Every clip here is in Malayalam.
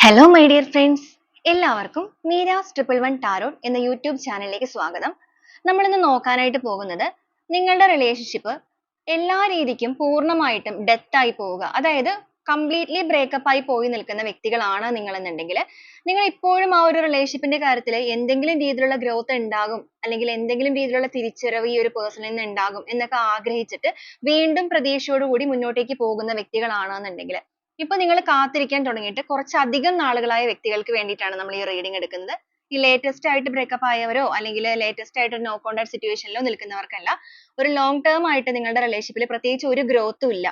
ഹലോ മൈ ഡിയർ ഫ്രണ്ട്സ് എല്ലാവർക്കും മീരാസ് ട്രിപ്പിൾ വൺ ടാരോട്ട് എന്ന യൂട്യൂബ് ചാനലിലേക്ക് സ്വാഗതം. നമ്മൾ ഇന്ന് നോക്കാനായിട്ട് പോകുന്നത് നിങ്ങളുടെ റിലേഷൻഷിപ്പ് എല്ലാ രീതിക്കും പൂർണമായിട്ടും ഡെത്ത് ആയി പോവുക. അതായത് കംപ്ലീറ്റ്ലി ബ്രേക്കപ്പ് ആയി പോയി നിൽക്കുന്ന വ്യക്തികളാണ് നിങ്ങൾ എന്നുണ്ടെങ്കിൽ നിങ്ങൾ ഇപ്പോഴും ആ ഒരു റിലേഷൻഷിപ്പിന്റെ കാര്യത്തിൽ എന്തെങ്കിലും രീതിയിലുള്ള ഗ്രോത്ത് ഉണ്ടാകും. അല്ലെങ്കിൽ എന്തെങ്കിലും രീതിയിലുള്ള തിരിച്ചറിവ് ഈ ഒരു പേഴ്സണിൽ നിന്ന് ഉണ്ടാകും എന്നൊക്കെ ആഗ്രഹിച്ചിട്ട് വീണ്ടും പ്രതീക്ഷയോടുകൂടി മുന്നോട്ടേക്ക് പോകുന്ന വ്യക്തികളാണെന്നുണ്ടെങ്കിൽ ഇപ്പൊ നിങ്ങൾ കാത്തിരിക്കാൻ തുടങ്ങിയിട്ട് കുറച്ചധികം നാളുകളായ വ്യക്തികൾക്ക് വേണ്ടിയിട്ടാണ് നമ്മൾ ഈ റീഡിംഗ് എടുക്കുന്നത്. ഈ ലേറ്റസ്റ്റ് ആയിട്ട് ബ്രേക്കപ്പ് ആയവരോ അല്ലെങ്കിൽ ലേറ്റസ്റ്റ് ആയിട്ട് നോ കോൺടാക്ട് സിറ്റുവേഷനിലോ നിൽക്കുന്നവർക്കല്ല ഒരു ലോങ് ടേം ആയിട്ട് നിങ്ങളുടെ റിലേഷൻഷിപ്പിൽ പ്രത്യേകിച്ച് ഒരു ഗ്രോത്തും ഇല്ല.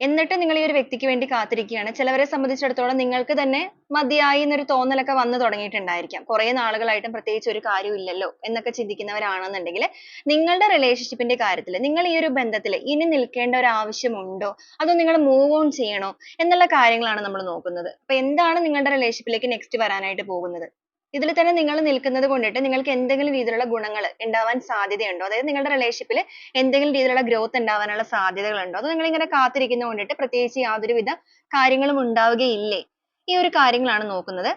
എന്നിട്ട് നിങ്ങൾ ഈ ഒരു വ്യക്തിക്ക് വേണ്ടി കാത്തിരിക്കുകയാണ്. ചിലവരെ സംബന്ധിച്ചിടത്തോളം നിങ്ങൾക്ക് തന്നെ മതിയായി എന്നൊരു തോന്നലൊക്കെ വന്നു തുടങ്ങിയിട്ടുണ്ടായിരിക്കാം. കുറേ നാളുകളായിട്ടും പ്രത്യേകിച്ച് ഒരു കാര്യവും ഇല്ലല്ലോ എന്നൊക്കെ ചിന്തിക്കുന്നവരാണെന്നുണ്ടെങ്കിൽ നിങ്ങളുടെ റിലേഷൻഷിപ്പിന്റെ കാര്യത്തിൽ നിങ്ങൾ ഈ ഒരു ബന്ധത്തിൽ ഇനി നിൽക്കേണ്ട ഒരു ആവശ്യമുണ്ടോ? അതോ നിങ്ങൾ മൂവ് ഓൺ ചെയ്യണോ? എന്നുള്ള കാര്യങ്ങളാണ് നമ്മൾ നോക്കുന്നത്. അപ്പൊ എന്താണ് നിങ്ങളുടെ റിലേഷൻഷിപ്പിലേക്ക് നെക്സ്റ്റ് വരാനായിട്ട് പോകുന്നത്? ഇതിൽ തന്നെ നിങ്ങൾ നിൽക്കുന്നത് കൊണ്ടിട്ട് നിങ്ങൾക്ക് എന്തെങ്കിലും രീതിയിലുള്ള ഗുണങ്ങൾ ഉണ്ടാവാൻ സാധ്യതയുണ്ടോ? അതായത് നിങ്ങളുടെ റിലേഷൻഷിപ്പിൽ എന്തെങ്കിലും രീതിയിലുള്ള ഗ്രോത്ത് ഉണ്ടാവാനുള്ള സാധ്യതകളുണ്ടോ? അതോ നിങ്ങൾ ഇങ്ങനെ കാത്തിരിക്കുന്നത് കൊണ്ടിട്ട് പ്രത്യേകിച്ച് യാതൊരുവിധ കാര്യങ്ങളും ഉണ്ടാവുകയില്ലേ? ഈ ഒരു കാര്യങ്ങളാണ് നോക്കുന്നത്.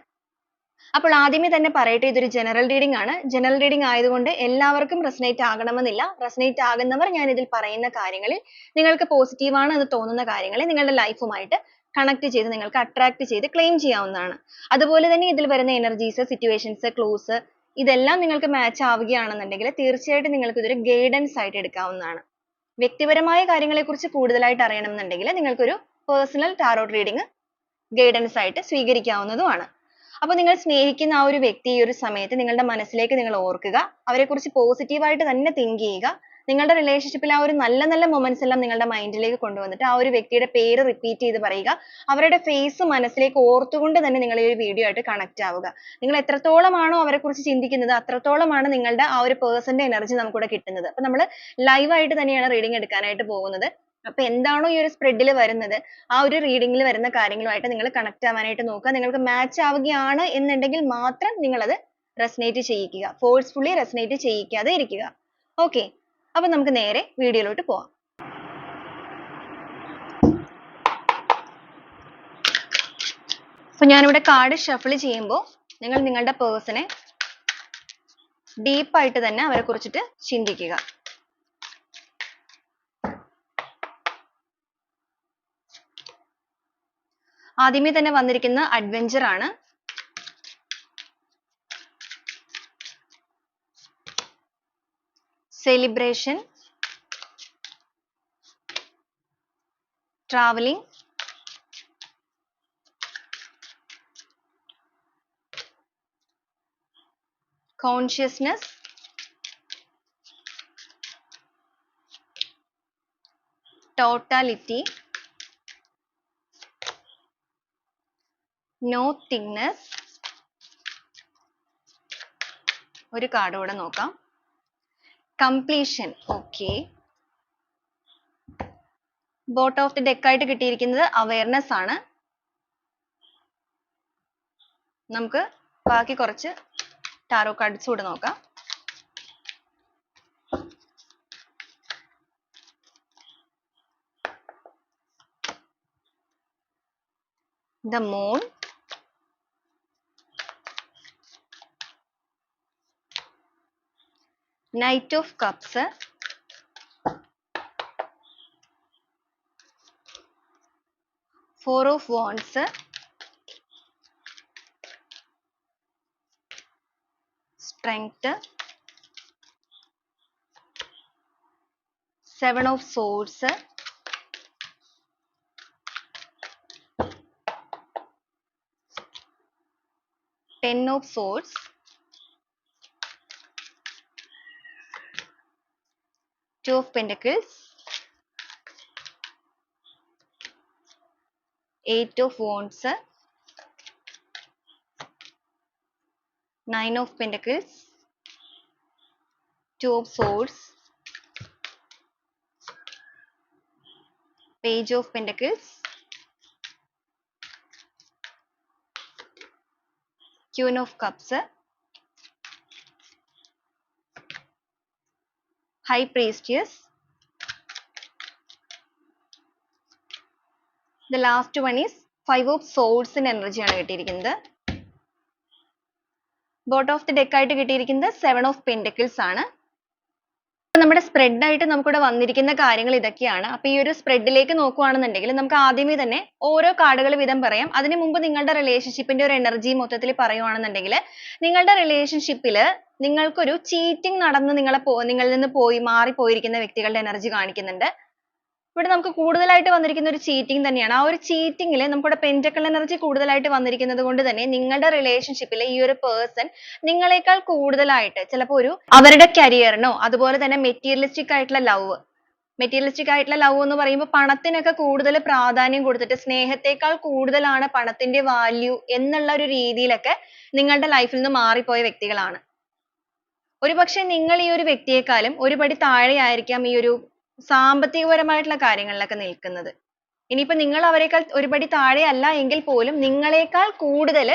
അപ്പോൾ ആദ്യമേ തന്നെ പറയട്ടെ ഇതൊരു general reading ആണ്. ജനറൽ reading ആയതുകൊണ്ട് എല്ലാവർക്കും resonate ആകണമെന്നില്ല. resonate ആകുന്നവർ ഞാൻ ഇതിൽ പറയുന്ന കാര്യങ്ങളിൽ നിങ്ങൾക്ക് ആണ് എന്ന് തോന്നുന്ന കാര്യങ്ങളെ നിങ്ങളുടെ ലൈഫുമായിട്ട് connect ചെയ്ത് നിങ്ങൾക്ക് അട്രാക്ട് ചെയ്ത് ക്ലെയിം ചെയ്യാവുന്നതാണ്. അതുപോലെ തന്നെ ഇതിൽ വരുന്ന എനർജീസ് സിറ്റുവേഷൻസ് ക്ലോസ് ഇതെല്ലാം നിങ്ങൾക്ക് മാച്ച് ആവുകയാണെന്നുണ്ടെങ്കിൽ തീർച്ചയായിട്ടും നിങ്ങൾക്ക് ഇതൊരു ഗൈഡൻസ് ആയിട്ട് എടുക്കാവുന്നതാണ്. വ്യക്തിപരമായ കാര്യങ്ങളെക്കുറിച്ച് കൂടുതലായിട്ട് അറിയണമെന്നുണ്ടെങ്കിൽ നിങ്ങൾക്കൊരു പേഴ്സണൽ ടാരോട്ട് റീഡിംഗ് ഗൈഡൻസ് ആയിട്ട് സ്വീകരിക്കാവുന്നതുമാണ്. അപ്പോൾ നിങ്ങൾ സ്നേഹിക്കുന്ന ആ ഒരു വ്യക്തി ഈ ഒരു സമയത്ത് നിങ്ങളുടെ മനസ്സിലേക്ക് നിങ്ങൾ ഓർക്കുക അവരെക്കുറിച്ച് positive ആയിട്ട് തന്നെ think ചെയ്യുക നിങ്ങളുടെ relationship ആ ഒരു നല്ല നല്ല moments എല്ലാം നിങ്ങളുടെ mind ലേക്ക് കൊണ്ടുവന്നിട്ട് ആ ഒരു വ്യക്തിയുടെ പേര് repeat ചെയ്ത് പറയുക. അവരുടെ face മനസ്സിലേക്ക് ഓർത്തുകൊണ്ട് തന്നെ നിങ്ങൾ ഈ ഒരു video ആയിട്ട് connect ആവുക. നിങ്ങൾ എത്രത്തോളമാണോ അവരെക്കുറിച്ച് ചിന്തിക്കുന്നത് അത്രത്തോളമാണ് നിങ്ങളുടെ ആ ഒരു person ന്റെ energy നമുക്കിവിടെ കിട്ടുന്നത്. അപ്പോൾ നമ്മൾ live ആയിട്ട് തന്നെയാണ് reading എടുക്കാനായിട്ട് പോകുന്നത്. അപ്പോൾ എന്താണോ ഈ ഒരു spread ൽ വരുന്നത് ആ ഒരു reading ൽ വരുന്ന കാര്യങ്ങളുമായിട്ട് നിങ്ങൾ connect ആവാനായിട്ട് നോക്കുക. നിങ്ങൾക്ക് match ആവുകയാണ് എന്നുണ്ടെങ്കിൽ മാത്രം നിങ്ങൾ അത് resonate ചെയ്യിക്കുക forcefully resonate ചെയ്യിക്കാതെ ഇരിക്കുക. Okay. അപ്പോൾ നമുക്ക് നേരെ പോകാം. പോവാം അപ്പൊ ഞാനിവിടെ card shuffle ചെയ്യുമ്പോൾ നിങ്ങൾ നിങ്ങളുടെ deep ആയിട്ട് തന്നെ അവരെ കുറിച്ചിട്ട് ചിന്തിക്കുക ആദ്യമേ തന്നെ വന്നിരിക്കുന്ന അഡ്വഞ്ചർ ആണ് celebration traveling consciousness totality nothingness ഒരു കാർഡ് കൂടെ നോക്കാം completion okay bottom of the deck ആയിട്ട് കിട്ടിയിരിക്കുന്നത് awareness ആണ് നമുക്ക് ബാക്കി കുറച്ച് ടാറോ കാർഡ്സ് കൂടെ നോക്കാം the moon knight of cups. Four of wands. Strength. Seven of swords. Ten of swords. Two of pentacles. Eight of wands. Nine of pentacles. Two of swords. Page of pentacles. Queen of cups high priestess. The last one is five of സോഴ്സിന്റെ ആണ് കിട്ടിയിരിക്കുന്നത്. ബോട്ട് ഓഫ് ദി ഡെക്ക് ആയിട്ട് കിട്ടിയിരിക്കുന്നത് സെവൻ ഓഫ് പെൻഡക്കിൾസ് ആണ്. നമ്മുടെ സ്പ്രെഡ് ആയിട്ട് നമുക്കിവിടെ വന്നിരിക്കുന്ന കാര്യങ്ങൾ ഇതൊക്കെയാണ്. അപ്പൊ ഈ ഒരു സ്പ്രെഡിലേക്ക് നോക്കുകയാണെന്നുണ്ടെങ്കിൽ നമുക്ക് ആദ്യമേ തന്നെ ഓരോ കാർഡുകൾ വീതം പറയാം. അതിനു മുമ്പ് നിങ്ങളുടെ റിലേഷൻഷിപ്പിന്റെ ഒരു എനർജി മൊത്തത്തിൽ പറയുവാണെന്നുണ്ടെങ്കിൽ നിങ്ങളുടെ റിലേഷൻഷിപ്പിൽ നിങ്ങൾക്കൊരു ചീറ്റിംഗ് നടന്നു നിങ്ങളെ പോ നിങ്ങളിൽ നിന്ന് പോയി മാറി പോയിരിക്കുന്ന വ്യക്തികളുടെ എനർജി കാണിക്കുന്നുണ്ട്. ഇവിടെ നമുക്ക് കൂടുതലായിട്ട് വന്നിരിക്കുന്ന ഒരു ചീറ്റിംഗ് തന്നെയാണ്. ആ ഒരു ചീറ്റിംഗിൽ നമുക്കിവിടെ pentacle എനർജി കൂടുതലായിട്ട് വന്നിരിക്കുന്നത് കൊണ്ട് തന്നെ നിങ്ങളുടെ റിലേഷൻഷിപ്പിലെ ഈ ഒരു പേഴ്സൺ നിങ്ങളെക്കാൾ കൂടുതലായിട്ട് ചിലപ്പോൾ ഒരു അവരുടെ കരിയറിനോ അതുപോലെ തന്നെ മെറ്റീരിയലിസ്റ്റിക് ആയിട്ടുള്ള ലവ് മെറ്റീരിയലിസ്റ്റിക് ആയിട്ടുള്ള ലവ് എന്ന് പറയുമ്പോൾ പണത്തിനൊക്കെ കൂടുതൽ പ്രാധാന്യം കൊടുത്തിട്ട് സ്നേഹത്തെക്കാൾ കൂടുതലാണ് പണത്തിന്റെ വാല്യൂ എന്നുള്ള ഒരു രീതിയിലൊക്കെ നിങ്ങളുടെ ലൈഫിൽ നിന്ന് മാറിപ്പോയ വ്യക്തികളാണ്. ഒരുപക്ഷെ നിങ്ങൾ ഈ ഒരു വ്യക്തിയെക്കാളും ഒരുപടി താഴെ താഴെയായിരിക്കാം ഈ ഒരു സാമ്പത്തികപരമായിട്ടുള്ള കാര്യങ്ങളിലൊക്കെ നിൽക്കുന്നത്. ഇനിയിപ്പോ നിങ്ങൾ അവരെക്കാൾ ഒരുപടി താഴെ അല്ല എങ്കിൽ പോലും നിങ്ങളെക്കാൾ കൂടുതൽ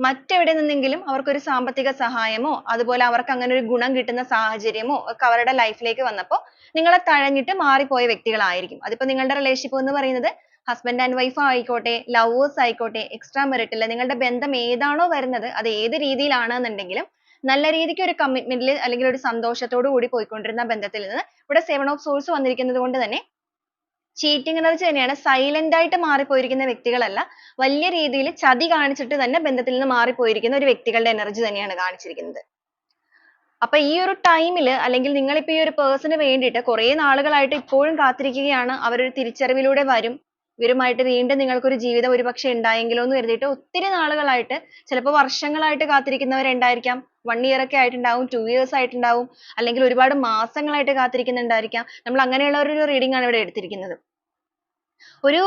മറ്റെവിടെ നിന്നെങ്കിലും അവർക്കൊരു സാമ്പത്തിക സഹായമോ അതുപോലെ അവർക്ക് അങ്ങനെ ഒരു ഗുണം കിട്ടുന്ന സാഹചര്യമോ ഒക്കെ അവരുടെ ലൈഫിലേക്ക് വന്നപ്പോൾ നിങ്ങളെ തഴഞ്ഞിട്ട് മാറിപ്പോയ വ്യക്തികളായിരിക്കും. അതിപ്പോ നിങ്ങളുടെ റിലേഷൻഷിപ്പ് എന്ന് പറയുന്നത് ഹസ്ബൻഡ് ആൻഡ് വൈഫ് ആയിക്കോട്ടെ ലവേഴ്സ് ആയിക്കോട്ടെ എക്സ്ട്രാ മെറിറ്റൽ നിങ്ങളുടെ ബന്ധം ഏതാണോ വരുന്നത് അത് ഏത് രീതിയിലാണെന്നുണ്ടെങ്കിലും നല്ല രീതിക്ക് ഒരു കമ്മിറ്റ്മെന്റിൽ അല്ലെങ്കിൽ ഒരു സന്തോഷത്തോടു കൂടി പോയിക്കൊണ്ടിരുന്ന ബന്ധത്തിൽ നിന്ന് ഇവിടെ സെവൻ ഓഫ് സോൾസ് വന്നിരിക്കുന്നത് കൊണ്ട് തന്നെ ചീറ്റിംഗ് എനർജി തന്നെയാണ് സൈലന്റ് ആയിട്ട് മാറിപ്പോയിരിക്കുന്ന വ്യക്തികളല്ല വലിയ രീതിയിൽ ചതി കാണിച്ചിട്ട് തന്നെ ബന്ധത്തിൽ നിന്ന് മാറിപ്പോയിരിക്കുന്ന ഒരു വ്യക്തികളുടെ എനർജി തന്നെയാണ് കാണിച്ചിരിക്കുന്നത്. അപ്പൊ ഈ ഒരു ടൈമിൽ അല്ലെങ്കിൽ നിങ്ങൾ ഇപ്പൊ ഈ ഒരു പേഴ്സണിന് വേണ്ടിയിട്ട് കുറേ നാളുകളായിട്ട് ഇപ്പോഴും കാത്തിരിക്കുകയാണ് അവരൊരു തിരിച്ചറിവിലൂടെ വരും ഇവരുമായിട്ട് വീണ്ടും നിങ്ങൾക്കൊരു ജീവിതം ഒരുപക്ഷെ ഉണ്ടായെങ്കിലോ എന്ന് കരുതിയിട്ട് ഒത്തിരി നാളുകളായിട്ട് ചിലപ്പോൾ വർഷങ്ങളായിട്ട് കാത്തിരിക്കുന്നവരുണ്ടായിരിക്കാം. വൺ ഇയർ ഒക്കെ ആയിട്ടുണ്ടാവും ടു ഇയേഴ്സ് ആയിട്ടുണ്ടാവും അല്ലെങ്കിൽ ഒരുപാട് മാസങ്ങളായിട്ട് കാത്തിരിക്കുന്നുണ്ടായിരിക്കാം. നമ്മൾ അങ്ങനെയുള്ള ഒരു റീഡിംഗ് ആണ് ഇവിടെ എടുത്തിരിക്കുന്നത്. ഒരു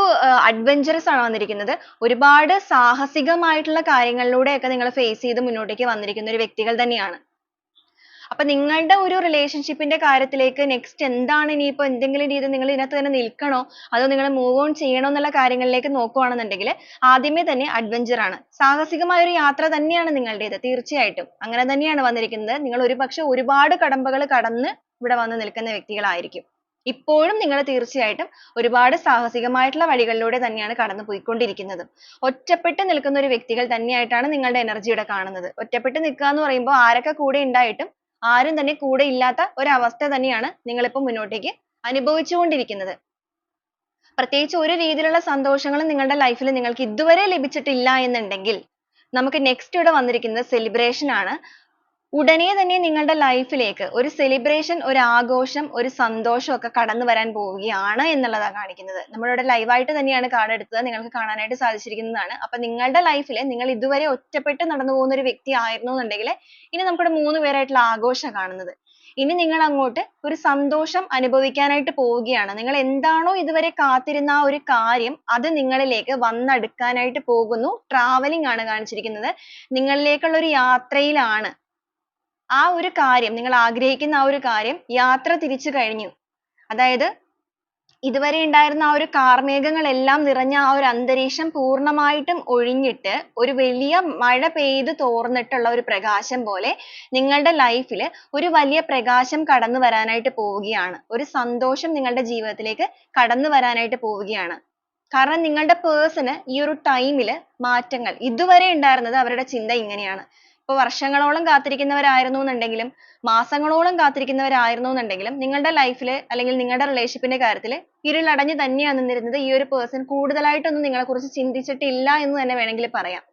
അഡ്വഞ്ചറസ് ആണ് വന്നിരിക്കുന്നത്. ഒരുപാട് സാഹസികമായിട്ടുള്ള കാര്യങ്ങളിലൂടെയൊക്കെ നിങ്ങൾ ഫേസ് ചെയ്ത് മുന്നോട്ടേക്ക് വന്നിരിക്കുന്ന ഒരു വ്യക്തികൾ തന്നെയാണ്. അപ്പൊ നിങ്ങളുടെ ഒരു റിലേഷൻഷിപ്പിന്റെ കാര്യത്തിലേക്ക് നെക്സ്റ്റ് എന്താണ് ഇനിയിപ്പോ എന്തെങ്കിലും രീതിയിൽ നിങ്ങൾ ഇതിനകത്ത് തന്നെ നിൽക്കണോ? അതോ നിങ്ങൾ മൂവ് ഓൺ ചെയ്യണോ എന്നുള്ള കാര്യങ്ങളിലേക്ക് നോക്കുകയാണെന്നുണ്ടെങ്കിൽ ആദ്യമേ തന്നെ അഡ്വഞ്ചർ ആണ്. സാഹസികമായ ഒരു യാത്ര തന്നെയാണ് നിങ്ങളുടേത് തീർച്ചയായിട്ടും. അങ്ങനെ തന്നെയാണ് വന്നിരിക്കുന്നത്. നിങ്ങൾ ഒരുപക്ഷെ ഒരുപാട് കടമ്പകൾ കടന്ന് ഇവിടെ വന്ന് നിൽക്കുന്ന വ്യക്തികളായിരിക്കും. ഇപ്പോഴും നിങ്ങൾ തീർച്ചയായിട്ടും ഒരുപാട് സാഹസികമായിട്ടുള്ള വഴികളിലൂടെ തന്നെയാണ് കടന്നു പോയിക്കൊണ്ടിരിക്കുന്നത്. ഒറ്റപ്പെട്ട് നിൽക്കുന്ന ഒരു വ്യക്തികൾ തന്നെയായിട്ടാണ് നിങ്ങളുടെ എനർജി ഇവിടെ കാണുന്നത്. ഒറ്റപ്പെട്ട് നിൽക്കുക എന്ന് പറയുമ്പോൾ ആരൊക്കെ കൂടെ ഉണ്ടായിട്ടും ആരും തന്നെ കൂടെ ഇല്ലാത്ത ഒരവസ്ഥ തന്നെയാണ് നിങ്ങൾ ഇപ്പോൾ മുന്നോട്ടേക്ക് അനുഭവിച്ചുകൊണ്ടിരിക്കുന്നത്. പ്രത്യേകിച്ച് ഒരു രീതിയിലുള്ള സന്തോഷങ്ങളും നിങ്ങളുടെ ലൈഫിൽ നിങ്ങൾക്ക് ഇതുവരെ ലഭിച്ചിട്ടില്ല എന്നുണ്ടെങ്കിൽ നമുക്ക് next ഇവിടെ വന്നിരിക്കുന്നത് celebration ആണ്. ഉടനെ തന്നെ നിങ്ങളുടെ ലൈഫിലേക്ക് ഒരു സെലിബ്രേഷൻ ഒരു ആഘോഷം ഒരു സന്തോഷം ഒക്കെ കടന്നു വരാൻ പോവുകയാണ് എന്നുള്ളതാണ് കാണിക്കുന്നത്. നമ്മളിവിടെ ലൈവായിട്ട് തന്നെയാണ് കാർഡ് എടുത്തത്. നിങ്ങൾക്ക് കാണാനായിട്ട് സാധിച്ചിരിക്കുന്നതാണ്. അപ്പൊ നിങ്ങളുടെ ലൈഫിൽ നിങ്ങൾ ഇതുവരെ ഒറ്റപ്പെട്ട് നടന്നു പോകുന്ന ഒരു വ്യക്തി ആയിരുന്നു എന്നുണ്ടെങ്കിൽ ഇനി നമുക്കിവിടെ മൂന്ന് പേരായിട്ടുള്ള ആഘോഷം കാണുന്നത്. ഇനി നിങ്ങൾ അങ്ങോട്ട് ഒരു സന്തോഷം അനുഭവിക്കാനായിട്ട് പോവുകയാണ്. നിങ്ങൾ എന്താണോ ഇതുവരെ കാത്തിരുന്ന ആ ഒരു കാര്യം അത് നിങ്ങളിലേക്ക് വന്നെടുക്കാനായിട്ട് പോകുന്നു. ട്രാവലിംഗ് ആണ് കാണിച്ചിരിക്കുന്നത്. നിങ്ങളിലേക്കുള്ള ഒരു യാത്രയിലാണ് ആ ഒരു കാര്യം നിങ്ങൾ ആഗ്രഹിക്കുന്ന ആ ഒരു കാര്യം യാത്ര തിരിച്ചു കഴിഞ്ഞു. അതായത് ഇതുവരെ ഉണ്ടായിരുന്ന ആ ഒരു കാർമേഘങ്ങളെല്ലാം നിറഞ്ഞ ആ ഒരു അന്തരീക്ഷം പൂർണമായിട്ടും ഒഴിഞ്ഞിട്ട് ഒരു വലിയ മഴ പെയ്ത് തോർന്നിട്ടുള്ള ഒരു പ്രകാശം പോലെ നിങ്ങളുടെ ലൈഫിൽ ഒരു വലിയ പ്രകാശം കടന്നു വരാനായിട്ട് പോവുകയാണ്. ഒരു സന്തോഷം നിങ്ങളുടെ ജീവിതത്തിലേക്ക് കടന്നു വരാനായിട്ട് പോവുകയാണ്. കാരണം നിങ്ങളുടെ person ഈ ഒരു time ൽ മാറ്റങ്ങൾ ഇതുവരെ ഉണ്ടായിരുന്നത് അവരുടെ ചിന്ത ഇങ്ങനെയാണ്. ഇപ്പൊ വർഷങ്ങളോളം കാത്തിരിക്കുന്നവരായിരുന്നു എന്നുണ്ടെങ്കിലും മാസങ്ങളോളം കാത്തിരിക്കുന്നവരായിരുന്നു എന്നുണ്ടെങ്കിലും നിങ്ങളുടെ life ൽ അല്ലെങ്കിൽ നിങ്ങളുടെ relationship ന്റെ കാര്യത്തിൽ ഇരുളടഞ്ഞു തന്നെയാണ് നിന്നിരുന്നത്. ഈ ഒരു person കൂടുതലായിട്ടൊന്നും നിങ്ങളെ കുറിച്ച് ചിന്തിച്ചിട്ടില്ല എന്ന് തന്നെ വേണമെങ്കിൽ പറയാം.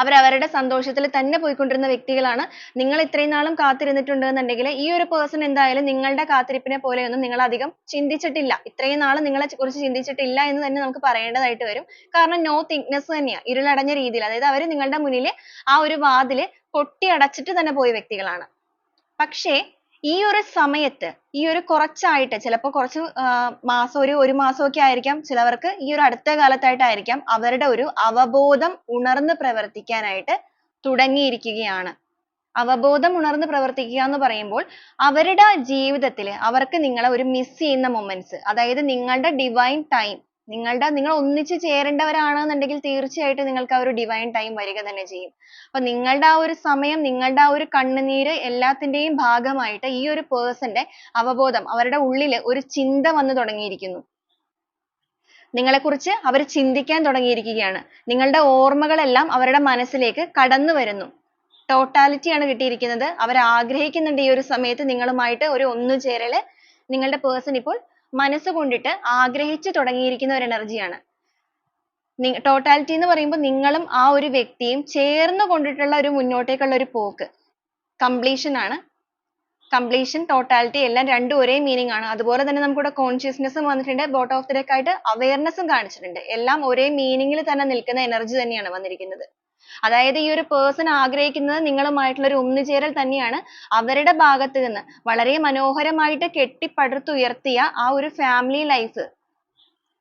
അവർ അവരുടെ സന്തോഷത്തിൽ തന്നെ പോയിക്കൊണ്ടിരുന്ന വ്യക്തികളാണ്. നിങ്ങൾ ഇത്രയും നാളും കാത്തിരുന്നിട്ടുണ്ട് എന്നുണ്ടെങ്കിൽ ഈ ഒരു person എന്തായാലും നിങ്ങളുടെ കാത്തിരിപ്പിനെ പോലെയൊന്നും നിങ്ങൾ അധികം ചിന്തിച്ചിട്ടില്ല. ഇത്രയും നാൾ നിങ്ങളെ കുറിച്ച് ചിന്തിച്ചിട്ടില്ല എന്ന് തന്നെ നമുക്ക് പറയേണ്ടതായിട്ട് വരും. കാരണം no thinkness തന്നെയാ ഇരുളടഞ്ഞ രീതിയിൽ. അതായത് അവർ നിങ്ങളുടെ മുന്നിൽ ആ ഒരു വാതിൽ കൊട്ടി അടച്ചിട്ട് തന്നെ പോയ വ്യക്തികളാണ്. പക്ഷേ ഈ ഒരു സമയത്ത് ഈ ഒരു കുറച്ചായിട്ട് ചിലപ്പോൾ കുറച്ച് മാസം ഒരു ഒരു മാസം ഒക്കെ ആയിരിക്കാം. ചിലവർക്ക് ഈ ഒരു അടുത്ത കാലത്തായിട്ടായിരിക്കാം അവരുടെ ഒരു അവബോധം ഉണർന്ന് പ്രവർത്തിക്കാനായിട്ട് തുടങ്ങിയിരിക്കുകയാണ്. അവബോധം ഉണർന്ന് പ്രവർത്തിക്കുക എന്ന് പറയുമ്പോൾ അവരുടെ ജീവിതത്തിൽ അവർക്ക് നിങ്ങളെ ഒരു മിസ് ചെയ്യുന്ന moments അതായത് നിങ്ങളുടെ divine time നിങ്ങളുടെ നിങ്ങൾ ഒന്നിച്ച് ചേരേണ്ടവരാണെന്നുണ്ടെങ്കിൽ തീർച്ചയായിട്ടും നിങ്ങൾക്ക് ആ ഒരു divine time വരിക തന്നെ ചെയ്യും. അപ്പൊ നിങ്ങളുടെ ആ ഒരു സമയം നിങ്ങളുടെ ആ ഒരു കണ്ണുനീര് എല്ലാത്തിന്റെയും ഭാഗമായിട്ട് ഈ ഒരു person ന്റെ അവബോധം അവരുടെ ഉള്ളിൽ ഒരു ചിന്ത വന്നു തുടങ്ങിയിരിക്കുന്നു. നിങ്ങളെക്കുറിച്ച് അവർ ചിന്തിക്കാൻ തുടങ്ങിയിരിക്കുകയാണ് നിങ്ങളുടെ ഓർമ്മകളെല്ലാം അവരുടെ മനസ്സിലേക്ക് കടന്നു വരുന്നു totality ആണ് കിട്ടിയിരിക്കുന്നത് അവർ ആഗ്രഹിക്കുന്നുണ്ട് ഈ ഒരു സമയത്ത് നിങ്ങളുമായിട്ട് ഒരു ഒന്നുചേരൽ നിങ്ങളുടെ person ഇപ്പോൾ മനസ്സുകൊണ്ടിട്ട് ആഗ്രഹിച്ചു തുടങ്ങിയിരിക്കുന്ന ഒരു energy ടോട്ടാലിറ്റി totality എന്ന് പറയുമ്പോൾ നിങ്ങളും ആ ഒരു വ്യക്തിയും ചേർന്ന് കൊണ്ടിട്ടുള്ള ഒരു മുന്നോട്ടേക്കുള്ള ഒരു പോക്ക്. completion ആണ്. completion totality എല്ലാം രണ്ടും ഒരേ meaning ആണ്. അതുപോലെ തന്നെ നമുക്ക് ഇവിടെ consciousness വന്നിട്ടുണ്ട്. bottom of the deck ആയിട്ട് awareness ഉം കാണിച്ചിട്ടുണ്ട്. എല്ലാം ഒരേ meaning ൽ തന്നെ നിൽക്കുന്ന energy തന്നെയാണ് വന്നിരിക്കുന്നത്. അതായത് ഈ ഒരു person ആഗ്രഹിക്കുന്നത് നിങ്ങളുമായിട്ടുള്ള ഒരു ഒന്നുചേരൽ തന്നെയാണ്. അവരുടെ ഭാഗത്ത് നിന്ന് വളരെ മനോഹരമായിട്ട് കെട്ടിപ്പടുത്തുയർത്തിയ ആ ഒരു family life.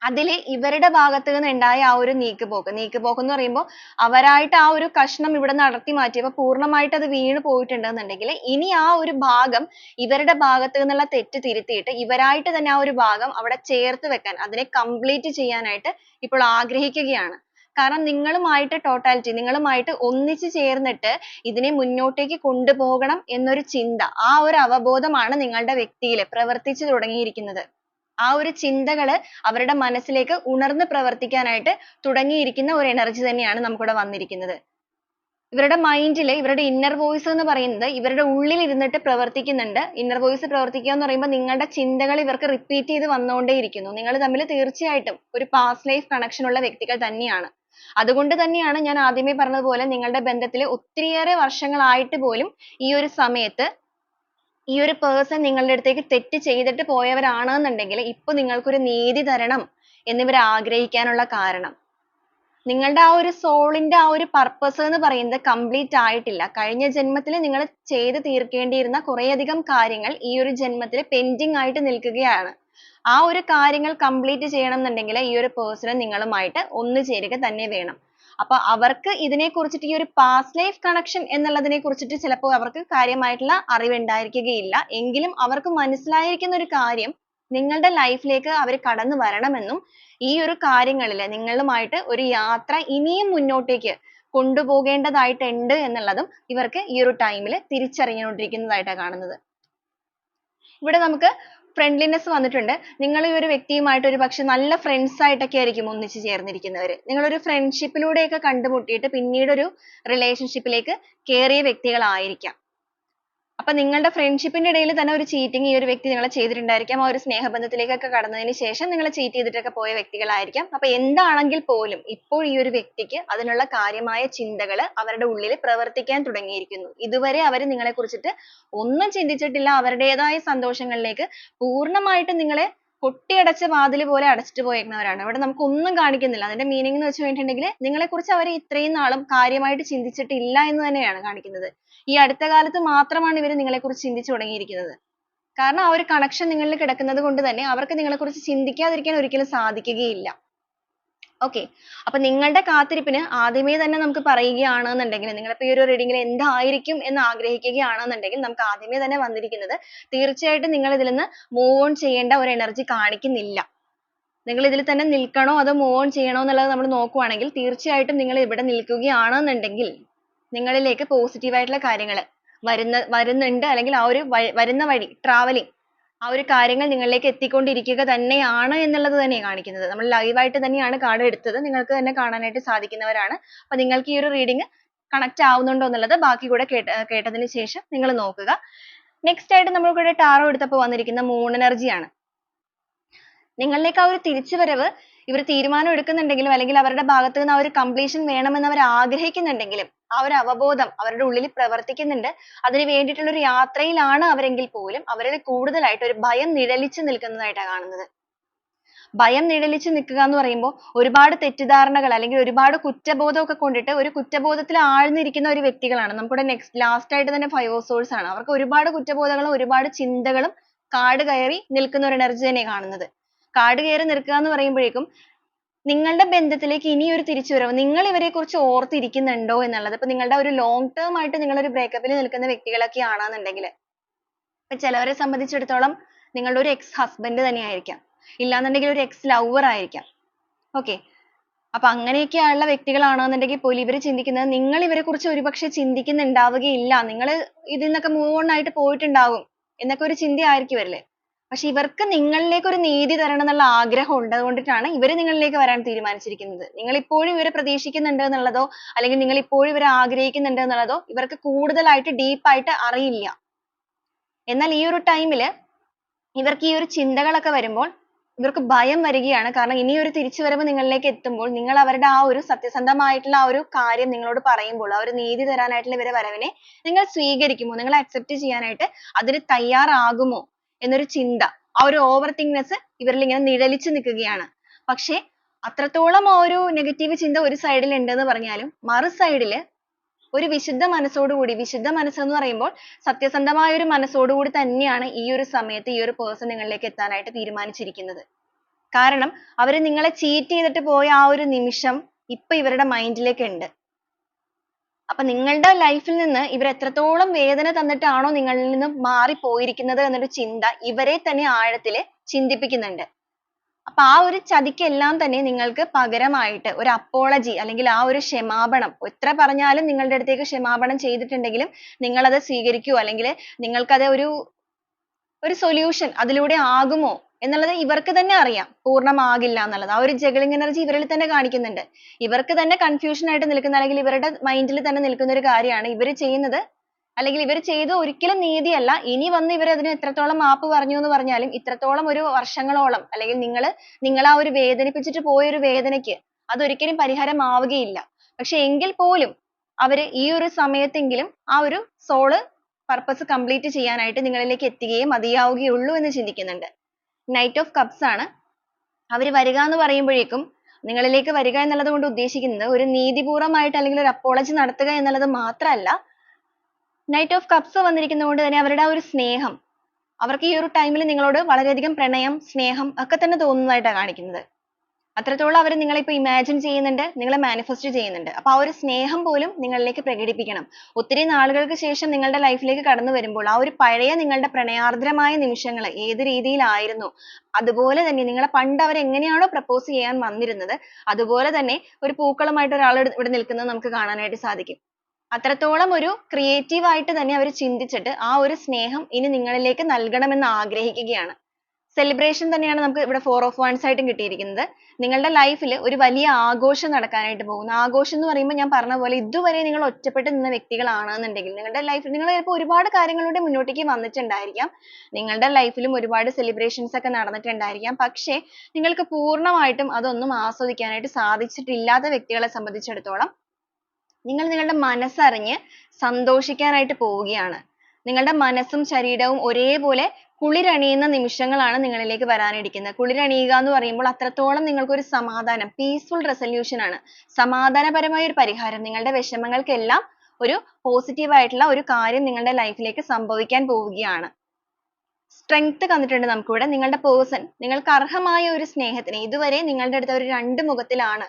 അതിൽ ഇവരുടെ ഭാഗത്ത് നിന്ന് ഉണ്ടായ ആ ഒരു നീക്കുപോക്ക്. നീക്കുപോക്ക് എന്ന് പറയുമ്പോൾ അവരായിട്ട് ആ ഒരു കഷ്ണം ഇവിടെ നടത്തി മാറ്റിയപ്പോൾ പൂർണമായിട്ട് അത് വീണ് പോയിട്ടുണ്ടെന്നുണ്ടെങ്കിൽ ഇനി ആ ഒരു ഭാഗം ഇവരുടെ ഭാഗത്ത് നിന്നുള്ള തെറ്റ് തിരുത്തിയിട്ട് ഇവരായിട്ട് തന്നെ ആ ഒരു ഭാഗം അവിടെ ചേർത്ത് വെക്കാൻ അതിനെ complete ചെയ്യാനായിട്ട് ഇപ്പോൾ ആഗ്രഹിക്കുകയാണ്. കാരണം നിങ്ങളുമായിട്ട് totality നിങ്ങളുമായിട്ട് ഒന്നിച്ചു ചേർന്നിട്ട് ഇതിനെ മുന്നോട്ടേക്ക് കൊണ്ടുപോകണം എന്നൊരു ചിന്ത ആ ഒരു അവബോധമാണ് നിങ്ങളുടെ വ്യക്തിയിൽ പ്രവർത്തിച്ചു തുടങ്ങിയിരിക്കുന്നത്. ആ ഒരു ചിന്തകൾ അവരുടെ മനസ്സിലേക്ക് ഉണർന്ന് പ്രവർത്തിക്കാനായിട്ട് തുടങ്ങിയിരിക്കുന്ന ഒരു energy തന്നെയാണ് നമുക്കിവിടെ വന്നിരിക്കുന്നത്. ഇവരുടെ mind ഇവരുടെ inner voice എന്ന് പറയുന്നത് ഇവരുടെ ഉള്ളിൽ ഇരുന്നിട്ട് പ്രവർത്തിക്കുന്നുണ്ട്. Inner voice പ്രവർത്തിക്കുക എന്ന് പറയുമ്പോൾ നിങ്ങളുടെ ചിന്തകൾ ഇവർക്ക് repeat ചെയ്ത് വന്നുകൊണ്ടേയിരിക്കുന്നു. നിങ്ങൾ തമ്മിൽ തീർച്ചയായിട്ടും ഒരു past life connection ഉള്ള വ്യക്തികൾ തന്നെയാണ്. അതുകൊണ്ട് തന്നെയാണ് ഞാൻ ആദ്യമേ പറഞ്ഞതുപോലെ നിങ്ങളുടെ ബന്ധത്തിൽ ഒത്തിരിയേറെ വർഷങ്ങളായിട്ട് പോലും ഈ ഒരു സമയത്ത് ഈ ഒരു person നിങ്ങളുടെ അടുത്തേക്ക് തെറ്റ് ചെയ്തിട്ട് പോയവരാണെന്നുണ്ടെങ്കിൽ ഇപ്പൊ നിങ്ങൾക്കൊരു നീതി തരണം എന്ന് എന്നിവർ ആഗ്രഹിക്കാനുള്ള കാരണം. നിങ്ങളുടെ ആ ഒരു soul ന്റെ ആ ഒരു purpose എന്ന് പറയുന്നത് complete ആയിട്ടില്ല. കഴിഞ്ഞ ജന്മത്തിൽ നിങ്ങൾ ചെയ്ത് തീർക്കേണ്ടിയിരുന്ന കുറേയധികം കാര്യങ്ങൾ ഈ ഒരു ജന്മത്തിൽ pending ആയിട്ട് നിൽക്കുകയാണ്. ആ ഒരു കാര്യങ്ങൾ complete ചെയ്യണം എന്നുണ്ടെങ്കിൽ ഈ ഒരു person നിങ്ങളുമായിട്ട് ഒന്നുചേരുക തന്നെ വേണം. അപ്പൊ അവർക്ക് ഇതിനെ കുറിച്ചിട്ട് ഈ ഒരു past life connection എന്നുള്ളതിനെ കുറിച്ചിട്ട് ചിലപ്പോൾ അവർക്ക് കാര്യമായിട്ടുള്ള അറിവ് ഉണ്ടായിരിക്കുകയില്ല. എങ്കിലും അവർക്ക് മനസ്സിലായിരിക്കുന്ന ഒരു കാര്യം നിങ്ങളുടെ life ലേക്ക് കടന്നു വരണമെന്നും ഈ ഒരു കാര്യങ്ങളിൽ നിങ്ങളുമായിട്ട് ഒരു യാത്ര ഇനിയും മുന്നോട്ടേക്ക് കൊണ്ടുപോകേണ്ടതായിട്ടുണ്ട് എന്നുള്ളതും ഇവർക്ക് ഈ ഒരു time ൽ തിരിച്ചറിഞ്ഞുകൊണ്ടിരിക്കുന്നതായിട്ടാണ് കാണുന്നത്. ഇവിടെ നമുക്ക് friendliness വന്നിട്ടുണ്ട്. നിങ്ങൾ ഈ ഒരു വ്യക്തിയുമായിട്ട് ഒരു പക്ഷെ നല്ല ഫ്രണ്ട്സ് ആയിട്ടൊക്കെ ആയിരിക്കും ഒന്നിച്ച് ചേർന്നിരിക്കുന്നവർ നിങ്ങൾ ഒരു കണ്ടുമുട്ടിയിട്ട് പിന്നീട് ഒരു relationship ലേക്ക് കേറിയ വ്യക്തികളായിരിക്കാം. അപ്പൊ നിങ്ങളുടെ ഫ്രണ്ട്ഷിപ്പിന്റെ ന്റെ ഇടയിൽ തന്നെ ഒരു ചീറ്റിംഗ് ഈ ഒരു വ്യക്തി നിങ്ങളെ ചെയ്തിട്ടുണ്ടായിരിക്കാം. ആ ഒരു സ്നേഹബന്ധത്തിലേക്കൊക്കെ കടന്നതിന് ശേഷം നിങ്ങൾ cheat ചെയ്തിട്ടൊക്കെ പോയ വ്യക്തികളായിരിക്കാം. അപ്പൊ എന്താണെങ്കിൽ പോലും ഇപ്പോൾ ഈ ഒരു വ്യക്തിക്ക് അതിനുള്ള കാര്യമായ ചിന്തകൾ അവരുടെ ഉള്ളിൽ പ്രവർത്തിക്കാൻ തുടങ്ങിയിരിക്കുന്നു. ഇതുവരെ അവർ നിങ്ങളെ കുറിച്ചിട്ട് ഒന്നും ചിന്തിച്ചിട്ടില്ല. അവരുടേതായ സന്തോഷങ്ങളിലേക്ക് പൂർണമായിട്ട് നിങ്ങളെ കൊട്ടിയടച്ച വാതിൽ പോലെ അടച്ചിട്ട് പോയേക്കുന്നവരാണ്. അവിടെ നമുക്ക് ഒന്നും കാണിക്കുന്നില്ല. അതിന്റെ meaning എന്ന് വെച്ച് കഴിഞ്ഞിട്ടുണ്ടെങ്കിൽ നിങ്ങളെ കുറിച്ച് അവർ ഇത്രയും നാളും കാര്യമായിട്ട് ചിന്തിച്ചിട്ടില്ല എന്ന് തന്നെയാണ് കാണിക്കുന്നത്. ഈ അടുത്ത കാലത്ത് മാത്രമാണ് ഇവർ നിങ്ങളെ കുറിച്ച് ചിന്തിച്ചു തുടങ്ങിയിരിക്കുന്നത്. കാരണം ആ ഒരു connection നിങ്ങളിൽ കിടക്കുന്നത് കൊണ്ട് തന്നെ അവർക്ക് നിങ്ങളെ കുറിച്ച് ചിന്തിക്കാതിരിക്കാൻ ഒരിക്കലും സാധിക്കുകയില്ല. Okay. അപ്പൊ നിങ്ങളുടെ കാത്തിരിപ്പിന് ആദ്യമേ തന്നെ നമുക്ക് പറയുകയാണെന്നുണ്ടെങ്കിൽ നിങ്ങളിപ്പോ ഈ ഒരു reading ൽ എന്തായിരിക്കും എന്ന് ആഗ്രഹിക്കുകയാണെന്നുണ്ടെങ്കിൽ നമുക്ക് ആദ്യമേ തന്നെ വന്നിരിക്കുന്നത് തീർച്ചയായിട്ടും നിങ്ങൾ ഇതിൽ നിന്ന് move on ചെയ്യേണ്ട ഒരു energy കാണിക്കുന്നില്ല. നിങ്ങൾ ഇതിൽ തന്നെ നിൽക്കണോ അതോ move on ചെയ്യണോ എന്നുള്ളത് നമ്മൾ നോക്കുവാണെങ്കിൽ തീർച്ചയായിട്ടും നിങ്ങൾ ഇവിടെ നിൽക്കുകയാണെന്നുണ്ടെങ്കിൽ നിങ്ങളിലേക്ക് positive ആയിട്ടുള്ള കാര്യങ്ങൾ വരുന്ന വരുന്നുണ്ട് അല്ലെങ്കിൽ ആ ഒരു വരുന്ന വഴി travelling ആ ഒരു കാര്യങ്ങൾ നിങ്ങളിലേക്ക് എത്തിക്കൊണ്ടിരിക്കുക തന്നെയാണ് എന്നുള്ളത് തന്നെ കാണിക്കുന്നത്. നമ്മൾ live ആയിട്ട് തന്നെയാണ് card എടുത്തത്. നിങ്ങൾക്ക് തന്നെ കാണാനായിട്ട് സാധിക്കുന്നവരാണ്. അപ്പോൾ നിങ്ങൾക്ക് ഈ ഒരു reading connect ആവുന്നുണ്ടോ എന്നുള്ളത് ബാക്കി കൂടെ കേട്ട കേട്ടതിന് ശേഷം നിങ്ങൾ നോക്കുക. Next ആയിട്ട് നമ്മൾ ഇവിടെ ടാറോ എടുത്തപ്പോൾ വന്നിരിക്കുന്ന moon energy ആണ്. നിങ്ങളിലേക്ക് ആ ഒരു തിരിച്ചുവരവ് ഇവർ തീരുമാനം എടുക്കുന്നുണ്ടെങ്കിലും അല്ലെങ്കിൽ അവരുടെ ഭാഗത്ത് നിന്ന് ആ ഒരു കംപ്ലീഷൻ വേണമെന്ന് അവർ ആഗ്രഹിക്കുന്നുണ്ടെങ്കിലും ആ ഒരു അവബോധം അവരുടെ ഉള്ളിൽ പ്രവർത്തിക്കുന്നുണ്ട്. അതിന് വേണ്ടിയിട്ടുള്ള ഒരു യാത്രയിലാണ് അവരെങ്കിൽ പോലും അവരിൽ കൂടുതലായിട്ട് ഒരു ഭയം നിഴലിച്ചു നിൽക്കുന്നതായിട്ടാണ് കാണുന്നത്. ഭയം നിഴലിച്ചു നിൽക്കുക എന്ന് പറയുമ്പോൾ ഒരുപാട് തെറ്റിദ്ധാരണകൾ അല്ലെങ്കിൽ ഒരുപാട് കുറ്റബോധം ഒക്കെ കൊണ്ടിട്ട് ഒരു കുറ്റബോധത്തിൽ ആഴ്ന്നിരിക്കുന്ന ഒരു വ്യക്തികളാണ്. നമുക്കിവിടെ നെക്സ്റ്റ് ലാസ്റ്റ് ആയിട്ട് തന്നെ ഫയോസോഴ്സ് ആണ്. അവർക്ക് ഒരുപാട് കുറ്റബോധങ്ങളും ഒരുപാട് ചിന്തകളും കാട് കയറി നിൽക്കുന്ന ഒരു എനർജി തന്നെയാണ് കാണുന്നത്. കാട് കയറി നിൽക്കുക എന്ന് പറയുമ്പോഴേക്കും നിങ്ങളുടെ ബന്ധത്തിലേക്ക് ഇനി ഒരു തിരിച്ചുവരവ് നിങ്ങൾ ഇവരെ കുറിച്ച് ഓർത്തിരിക്കുന്നുണ്ടോ എന്നുള്ളത്. ഇപ്പൊ നിങ്ങളുടെ ഒരു long term ആയിട്ട് നിങ്ങൾ ഒരു breakup നിൽക്കുന്ന വ്യക്തികളൊക്കെ ആണെന്നുണ്ടെങ്കിൽ ഇപ്പൊ ചിലവരെ സംബന്ധിച്ചിടത്തോളം നിങ്ങളുടെ ഒരു എക്സ് ഹസ്ബൻഡ് തന്നെ ആയിരിക്കാം ഇല്ലാന്നുണ്ടെങ്കിൽ ഒരു എക്സ് lover ആയിരിക്കാം. Okay. അപ്പൊ അങ്ങനെയൊക്കെയുള്ള വ്യക്തികളാണെന്നുണ്ടെങ്കിൽ പോലും ഇവർ ചിന്തിക്കുന്നത് നിങ്ങൾ ഇവരെ കുറിച്ച് ഒരുപക്ഷെ ചിന്തിക്കുന്നുണ്ടാവുകയില്ല. നിങ്ങൾ ഇതിൽ നിന്നൊക്കെ move on ആയിട്ട് പോയിട്ടുണ്ടാവും എന്നൊക്കെ ഒരു ചിന്തയായിരിക്കും ഇവരിൽ പക്ഷെ ഇവർക്ക് നിങ്ങളിലേക്ക് ഒരു നീതി തരണം എന്നുള്ള ആഗ്രഹം ഉണ്ട്. അതുകൊണ്ടിട്ടാണ് ഇവർ നിങ്ങളിലേക്ക് വരാൻ തീരുമാനിച്ചിരിക്കുന്നത്. നിങ്ങൾ ഇപ്പോഴും ഇവരെ പ്രതീക്ഷിക്കുന്നുണ്ട് എന്നുള്ളതോ അല്ലെങ്കിൽ നിങ്ങൾ ഇപ്പോഴും ഇവരെ ആഗ്രഹിക്കുന്നുണ്ട് എന്നുള്ളതോ ഇവർക്ക് കൂടുതലായിട്ട് deep ആയിട്ട് അറിയില്ല. എന്നാൽ ഈ ഒരു time ൽ ഇവർക്ക് ഈ ഒരു ചിന്തകളൊക്കെ വരുമ്പോൾ ഇവർക്ക് ഭയം വരികയാണ്. കാരണം ഇനി ഒരു തിരിച്ചുവരവ് നിങ്ങളിലേക്ക് എത്തുമ്പോൾ നിങ്ങൾ അവരുടെ ആ ഒരു സത്യസന്ധമായിട്ടുള്ള ആ ഒരു കാര്യം നിങ്ങളോട് പറയുമ്പോൾ ആ ഒരു നീതി തരാനായിട്ടുള്ള ഇവരുടെ വരവിനെ നിങ്ങൾ സ്വീകരിക്കുമോ? നിങ്ങൾ accept ചെയ്യാനായിട്ട് അതിന് തയ്യാറാകുമോ? എന്നൊരു ചിന്ത ആ ഒരു overthinkness ഇവരിൽ ഇങ്ങനെ നിഴലിച്ചു നിൽക്കുകയാണ് പക്ഷേ അത്രത്തോളം ആ ഒരു negative ചിന്ത ഒരു side ൽ ഉണ്ടെന്ന് പറഞ്ഞാലും മറു side ൽ ഒരു വിശുദ്ധ മനസ്സോടുകൂടി വിശുദ്ധ മനസ്സ് എന്ന് പറയുമ്പോൾ സത്യസന്ധമായ ഒരു മനസ്സോടുകൂടി തന്നെയാണ് ഈ ഒരു സമയത്ത് ഈ ഒരു person നിങ്ങളിലേക്ക് എത്താനായിട്ട് തീരുമാനിച്ചിരിക്കുന്നത്. കാരണം അവർ നിങ്ങളെ cheat ചെയ്തിട്ട് പോയ ആ ഒരു നിമിഷം ഇപ്പൊ ഇവരുടെ mind ലേക്ക് ഉണ്ട്. അപ്പൊ നിങ്ങളുടെ ലൈഫിൽ നിന്ന് ഇവർ എത്രത്തോളം വേദന തന്നിട്ടാണോ നിങ്ങളിൽ നിന്ന് മാറി പോയിരിക്കുന്നത് എന്നൊരു ചിന്ത ഇവരെ തന്നെ ആഴത്തിൽ ചിന്തിപ്പിക്കുന്നുണ്ട്. അപ്പൊ ആ ഒരു ചതിക്കെല്ലാം തന്നെ നിങ്ങൾക്ക് പകരമായിട്ട് ഒരു apology അല്ലെങ്കിൽ ആ ഒരു ക്ഷമാപണം എത്ര പറഞ്ഞാലും നിങ്ങളുടെ അടുത്തേക്ക് ക്ഷമാപണം ചെയ്തിട്ടുണ്ടെങ്കിലും നിങ്ങൾ അത് സ്വീകരിക്കുവോ അല്ലെങ്കിൽ നിങ്ങൾക്ക് അത് ഒരു ഒരു solution അതിലൂടെ ആകുമോ എന്നുള്ളത് ഇവർക്ക് തന്നെ അറിയാം പൂർണമാകില്ല എന്നുള്ളത്. ആ ഒരു juggling energy ഇവരിൽ തന്നെ കാണിക്കുന്നുണ്ട്. ഇവർക്ക് തന്നെ confusion ആയിട്ട് നിൽക്കുന്ന അല്ലെങ്കിൽ ഇവരുടെ mind ൽ തന്നെ നിൽക്കുന്ന ഒരു കാര്യമാണ് ഇവർ ചെയ്യുന്നത് അല്ലെങ്കിൽ ഇവർ ചെയ്തത് ഒരിക്കലും നീതിയല്ല. ഇനി വന്ന് ഇവർ അതിന് എത്രത്തോളം മാപ്പ് പറഞ്ഞു എന്ന് പറഞ്ഞാലും ഇത്രത്തോളം ഒരു വർഷങ്ങളോളം അല്ലെങ്കിൽ നിങ്ങൾ നിങ്ങളെ ആ ഒരു വേദനിപ്പിച്ചിട്ട് പോയ ഒരു വേദനയ്ക്ക് അതൊരിക്കലും പരിഹാരമാവുകയില്ല. പക്ഷേ എങ്കിൽ പോലും അവർ ഈ ഒരു സമയത്തെങ്കിലും ആ ഒരു soul purpose complete ചെയ്യാനായിട്ട് നിങ്ങളിലേക്ക് എത്തുകയേ മതിയാവുകയുള്ളൂ എന്ന് ചിന്തിക്കുന്നുണ്ട്. Knight ഓഫ് cups ആണ്. അവർ വരിക എന്ന് പറയുമ്പോഴേക്കും നിങ്ങളിലേക്ക് വരിക എന്നുള്ളത് കൊണ്ട് ഉദ്ദേശിക്കുന്നത് ഒരു നീതിപൂർവമായിട്ട് അല്ലെങ്കിൽ ഒരു അപ്പോളജി നടത്തുക എന്നുള്ളത് മാത്രമല്ല നൈറ്റ് ഓഫ് കപ്സ് വന്നിരിക്കുന്നത് കൊണ്ട് തന്നെ അവരുടെ ആ ഒരു സ്നേഹം അവർക്ക് ഈ ഒരു ടൈമിൽ നിങ്ങളോട് വളരെയധികം പ്രണയം സ്നേഹം ഒക്കെ തന്നെ തോന്നുന്നതായിട്ടാണ് കാണിക്കുന്നത്. അത്രത്തോളം അവർ നിങ്ങളെ ഇപ്പൊ ഇമാജിൻ ചെയ്യുന്നുണ്ട് നിങ്ങളെ മാനിഫെസ്റ്റ് ചെയ്യുന്നുണ്ട്. അപ്പോൾ ആ ഒരു സ്നേഹം പോലും നിങ്ങളിലേക്ക് പ്രകടിപ്പിക്കണം. ഒത്തിരി നാളുകൾക്ക് ശേഷം നിങ്ങളുടെ ലൈഫിലേക്ക് ലേക്ക് കടന്നു വരുമ്പോൾ ആ ഒരു പഴയ നിങ്ങളുടെ പ്രണയാർദ്രമായ നിമിഷങ്ങൾ ഏത് രീതിയിലായിരുന്നു അതുപോലെ തന്നെ നിങ്ങളെ പണ്ട് അവർ എങ്ങനെയാണോ propose ചെയ്യാൻ വന്നിരുന്നത് അതുപോലെ തന്നെ ഒരു പൂക്കളുമായിട്ട് ഒരാൾ ഇവിടെ നിൽക്കുന്നത് നമുക്ക് കാണാനായിട്ട് സാധിക്കും. അത്രത്തോളം ഒരു creative ആയിട്ട് തന്നെ അവർ ചിന്തിച്ചിട്ട് ആ ഒരു സ്നേഹം ഇനി നിങ്ങളിലേക്ക് നൽകണമെന്ന് ആഗ്രഹിക്കുകയാണ്. Celebration തന്നെയാണ് നമുക്ക് ഇവിടെ ഫോർ ഓഫ് വൺസ് ആയിട്ടും കിട്ടിയിരിക്കുന്നത്. നിങ്ങളുടെ ലൈഫിൽ ഒരു വലിയ ആഘോഷം നടക്കാനായിട്ട് പോകുന്നു. ആഘോഷം എന്ന് പറയുമ്പോൾ ഞാൻ പറഞ്ഞ പോലെ ഇതുവരെ നിങ്ങൾ ഒറ്റപ്പെട്ട് നിന്ന വ്യക്തികളാണെന്നുണ്ടെങ്കിൽ നിങ്ങളുടെ ലൈഫിൽ നിങ്ങൾ ചിലപ്പോൾ ഒരുപാട് കാര്യങ്ങളുടെ മുന്നോട്ടേക്ക് വന്നിട്ടുണ്ടായിരിക്കാം. നിങ്ങളുടെ ലൈഫിലും ഒരുപാട് സെലിബ്രേഷൻസ് ഒക്കെ നടന്നിട്ടുണ്ടായിരിക്കാം. പക്ഷേ നിങ്ങൾക്ക് പൂർണമായിട്ടും അതൊന്നും ആസ്വദിക്കാനായിട്ട് സാധിച്ചിട്ടില്ലാത്ത വ്യക്തികളെ സംബന്ധിച്ചിടത്തോളം നിങ്ങൾ നിങ്ങളുടെ മനസ്സറിഞ്ഞ് സന്തോഷിക്കാനായിട്ട് പോവുകയാണ്. നിങ്ങളുടെ മനസ്സും ശരീരവും ഒരേപോലെ കുളിരണിയുന്ന നിമിഷങ്ങളാണ് നിങ്ങളിലേക്ക് വരാനിരിക്കുന്നത്. കുളിരണിയുക എന്ന് പറയുമ്പോൾ അത്രത്തോളം നിങ്ങൾക്ക് ഒരു സമാധാനം peaceful resolution ആണ്. സമാധാനപരമായ ഒരു പരിഹാരം നിങ്ങളുടെ വിഷമങ്ങൾക്കെല്ലാം ഒരു positive ആയിട്ടുള്ള ഒരു കാര്യം നിങ്ങളുടെ life ലേക്ക് സംഭവിക്കാൻ പോവുകയാണ്. strength തന്നിട്ടുണ്ട് നമുക്കിവിടെ നിങ്ങളുടെ person നിങ്ങൾക്ക് അർഹമായ ഒരു സ്നേഹത്തിന് ഇതുവരെ നിങ്ങളുടെ അടുത്ത് ഒരു രണ്ട് മുഖത്തിലാണ്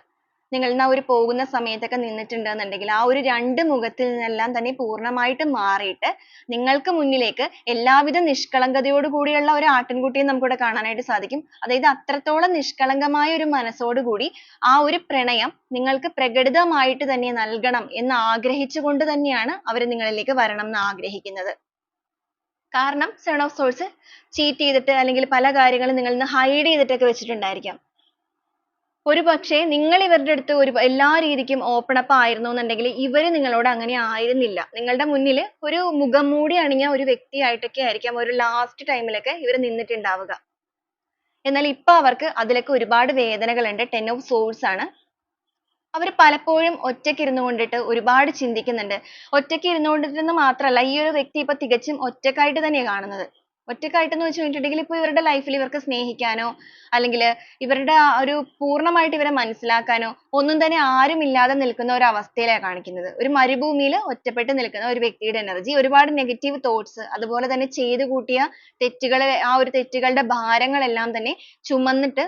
നിങ്ങൾ ആ ഒരു പോകുന്ന സമയത്തൊക്കെ നിന്നിട്ടുണ്ടെന്നുണ്ടെങ്കിൽ ആ ഒരു രണ്ട് മുഖത്തിൽ നിന്നെല്ലാം തന്നെ പൂർണമായിട്ട് മാറിയിട്ട് നിങ്ങൾക്ക് മുന്നിലേക്ക് എല്ലാവിധ നിഷ്കളങ്കതയോട് കൂടിയുള്ള ഒരു ആട്ടിൻകുട്ടിയെ നമുക്കിവിടെ കാണാനായിട്ട് സാധിക്കും. അതായത് അത്രത്തോളം നിഷ്കളങ്കമായ ഒരു മനസ്സോടുകൂടി ആ ഒരു പ്രണയം നിങ്ങൾക്ക് പ്രകടിതമായിട്ട് തന്നെ നൽകണം എന്ന് ആഗ്രഹിച്ചുകൊണ്ട് തന്നെയാണ് അവർ നിങ്ങളിലേക്ക് വരണം എന്ന് ആഗ്രഹിക്കുന്നത്. കാരണം സെൺ ഓഫ് സോൾസ് cheat ചെയ്തിട്ട് അല്ലെങ്കിൽ പല കാര്യങ്ങളും നിങ്ങളിൽ നിന്ന് ചെയ്തിട്ടൊക്കെ വെച്ചിട്ടുണ്ടായിരിക്കാം. ഒരുപക്ഷേ നിങ്ങൾ ഇവരുടെ അടുത്ത് ഒരു എല്ലാ രീതിക്കും open up ആയിരുന്നു എന്നുണ്ടെങ്കിൽ ഇവർ നിങ്ങളോട് അങ്ങനെ ആയിരുന്നില്ല. നിങ്ങളുടെ മുന്നിൽ ഒരു മുഖം മൂടി അണിഞ്ഞ ഒരു വ്യക്തിയായിട്ടൊക്കെ ആയിരിക്കാം ഒരു ലാസ്റ്റ് ടൈമിലൊക്കെ ലൊക്കെ ഇവർ നിന്നിട്ടുണ്ടാവുക. എന്നാൽ ഇപ്പൊ അവർക്ക് അതിലൊക്കെ ഒരുപാട് വേദനകളുണ്ട്. ten ഓഫ് സോൾസ് ആണ്. അവർ പലപ്പോഴും ഒറ്റയ്ക്ക് ഇരുന്നു കൊണ്ടിട്ട് ഒരുപാട് ചിന്തിക്കുന്നുണ്ട്. ഒറ്റയ്ക്ക് ഇരുന്നു കൊണ്ടിട്ടെന്ന് മാത്രമല്ല ഈ ഒരു വ്യക്തി ഇപ്പൊ തികച്ചും ഒറ്റക്കായിട്ട് തന്നെയാണ് കാണുന്നത്. ഒറ്റയ്ക്കായിട്ട് എന്ന് വെച്ച് കഴിഞ്ഞിട്ടുണ്ടെങ്കിൽ ഇപ്പൊ ഇവരുടെ ലൈഫിൽ ഇവർക്ക് സ്നേഹിക്കാനോ അല്ലെങ്കിൽ ഇവരുടെ ആ ഒരു പൂർണമായിട്ട് ഇവരെ മനസ്സിലാക്കാനോ ഒന്നും തന്നെ ആരും ഇല്ലാതെ നിൽക്കുന്ന ഒരു അവസ്ഥയിലാണ് കാണിക്കുന്നത്. ഒരു മരുഭൂമിയിൽ ഒറ്റപ്പെട്ട് നിൽക്കുന്ന ഒരു വ്യക്തിയുടെ എനർജി ഒരുപാട് നെഗറ്റീവ് തോട്ട്സ് അതുപോലെ തന്നെ ചെയ്തു കൂട്ടിയ തെറ്റുകൾ ആ ഒരു തെറ്റുകളുടെ ഭാരങ്ങളെല്ലാം തന്നെ ചുമന്നിട്ട്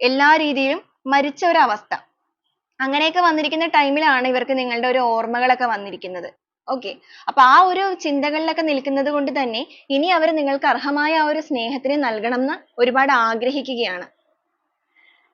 എല്ലാ രീതിയിലും മരിച്ച ഒരു അവസ്ഥ. അങ്ങനെയൊക്കെ വന്നിരിക്കുന്ന ടൈമിലാണ് ഇവർക്ക് നിങ്ങളുടെ ഒരു ഓർമ്മകളൊക്കെ വന്നിരിക്കുന്നത്. Okay. അപ്പൊ ആ ഒരു ചിന്തകളിലൊക്കെ നിൽക്കുന്നത് കൊണ്ട് തന്നെ ഇനി അവർ നിങ്ങൾക്ക് അർഹമായ ആ ഒരു സ്നേഹത്തിന് നൽകണം എന്ന് ഒരുപാട് ആഗ്രഹിക്കുകയാണ്.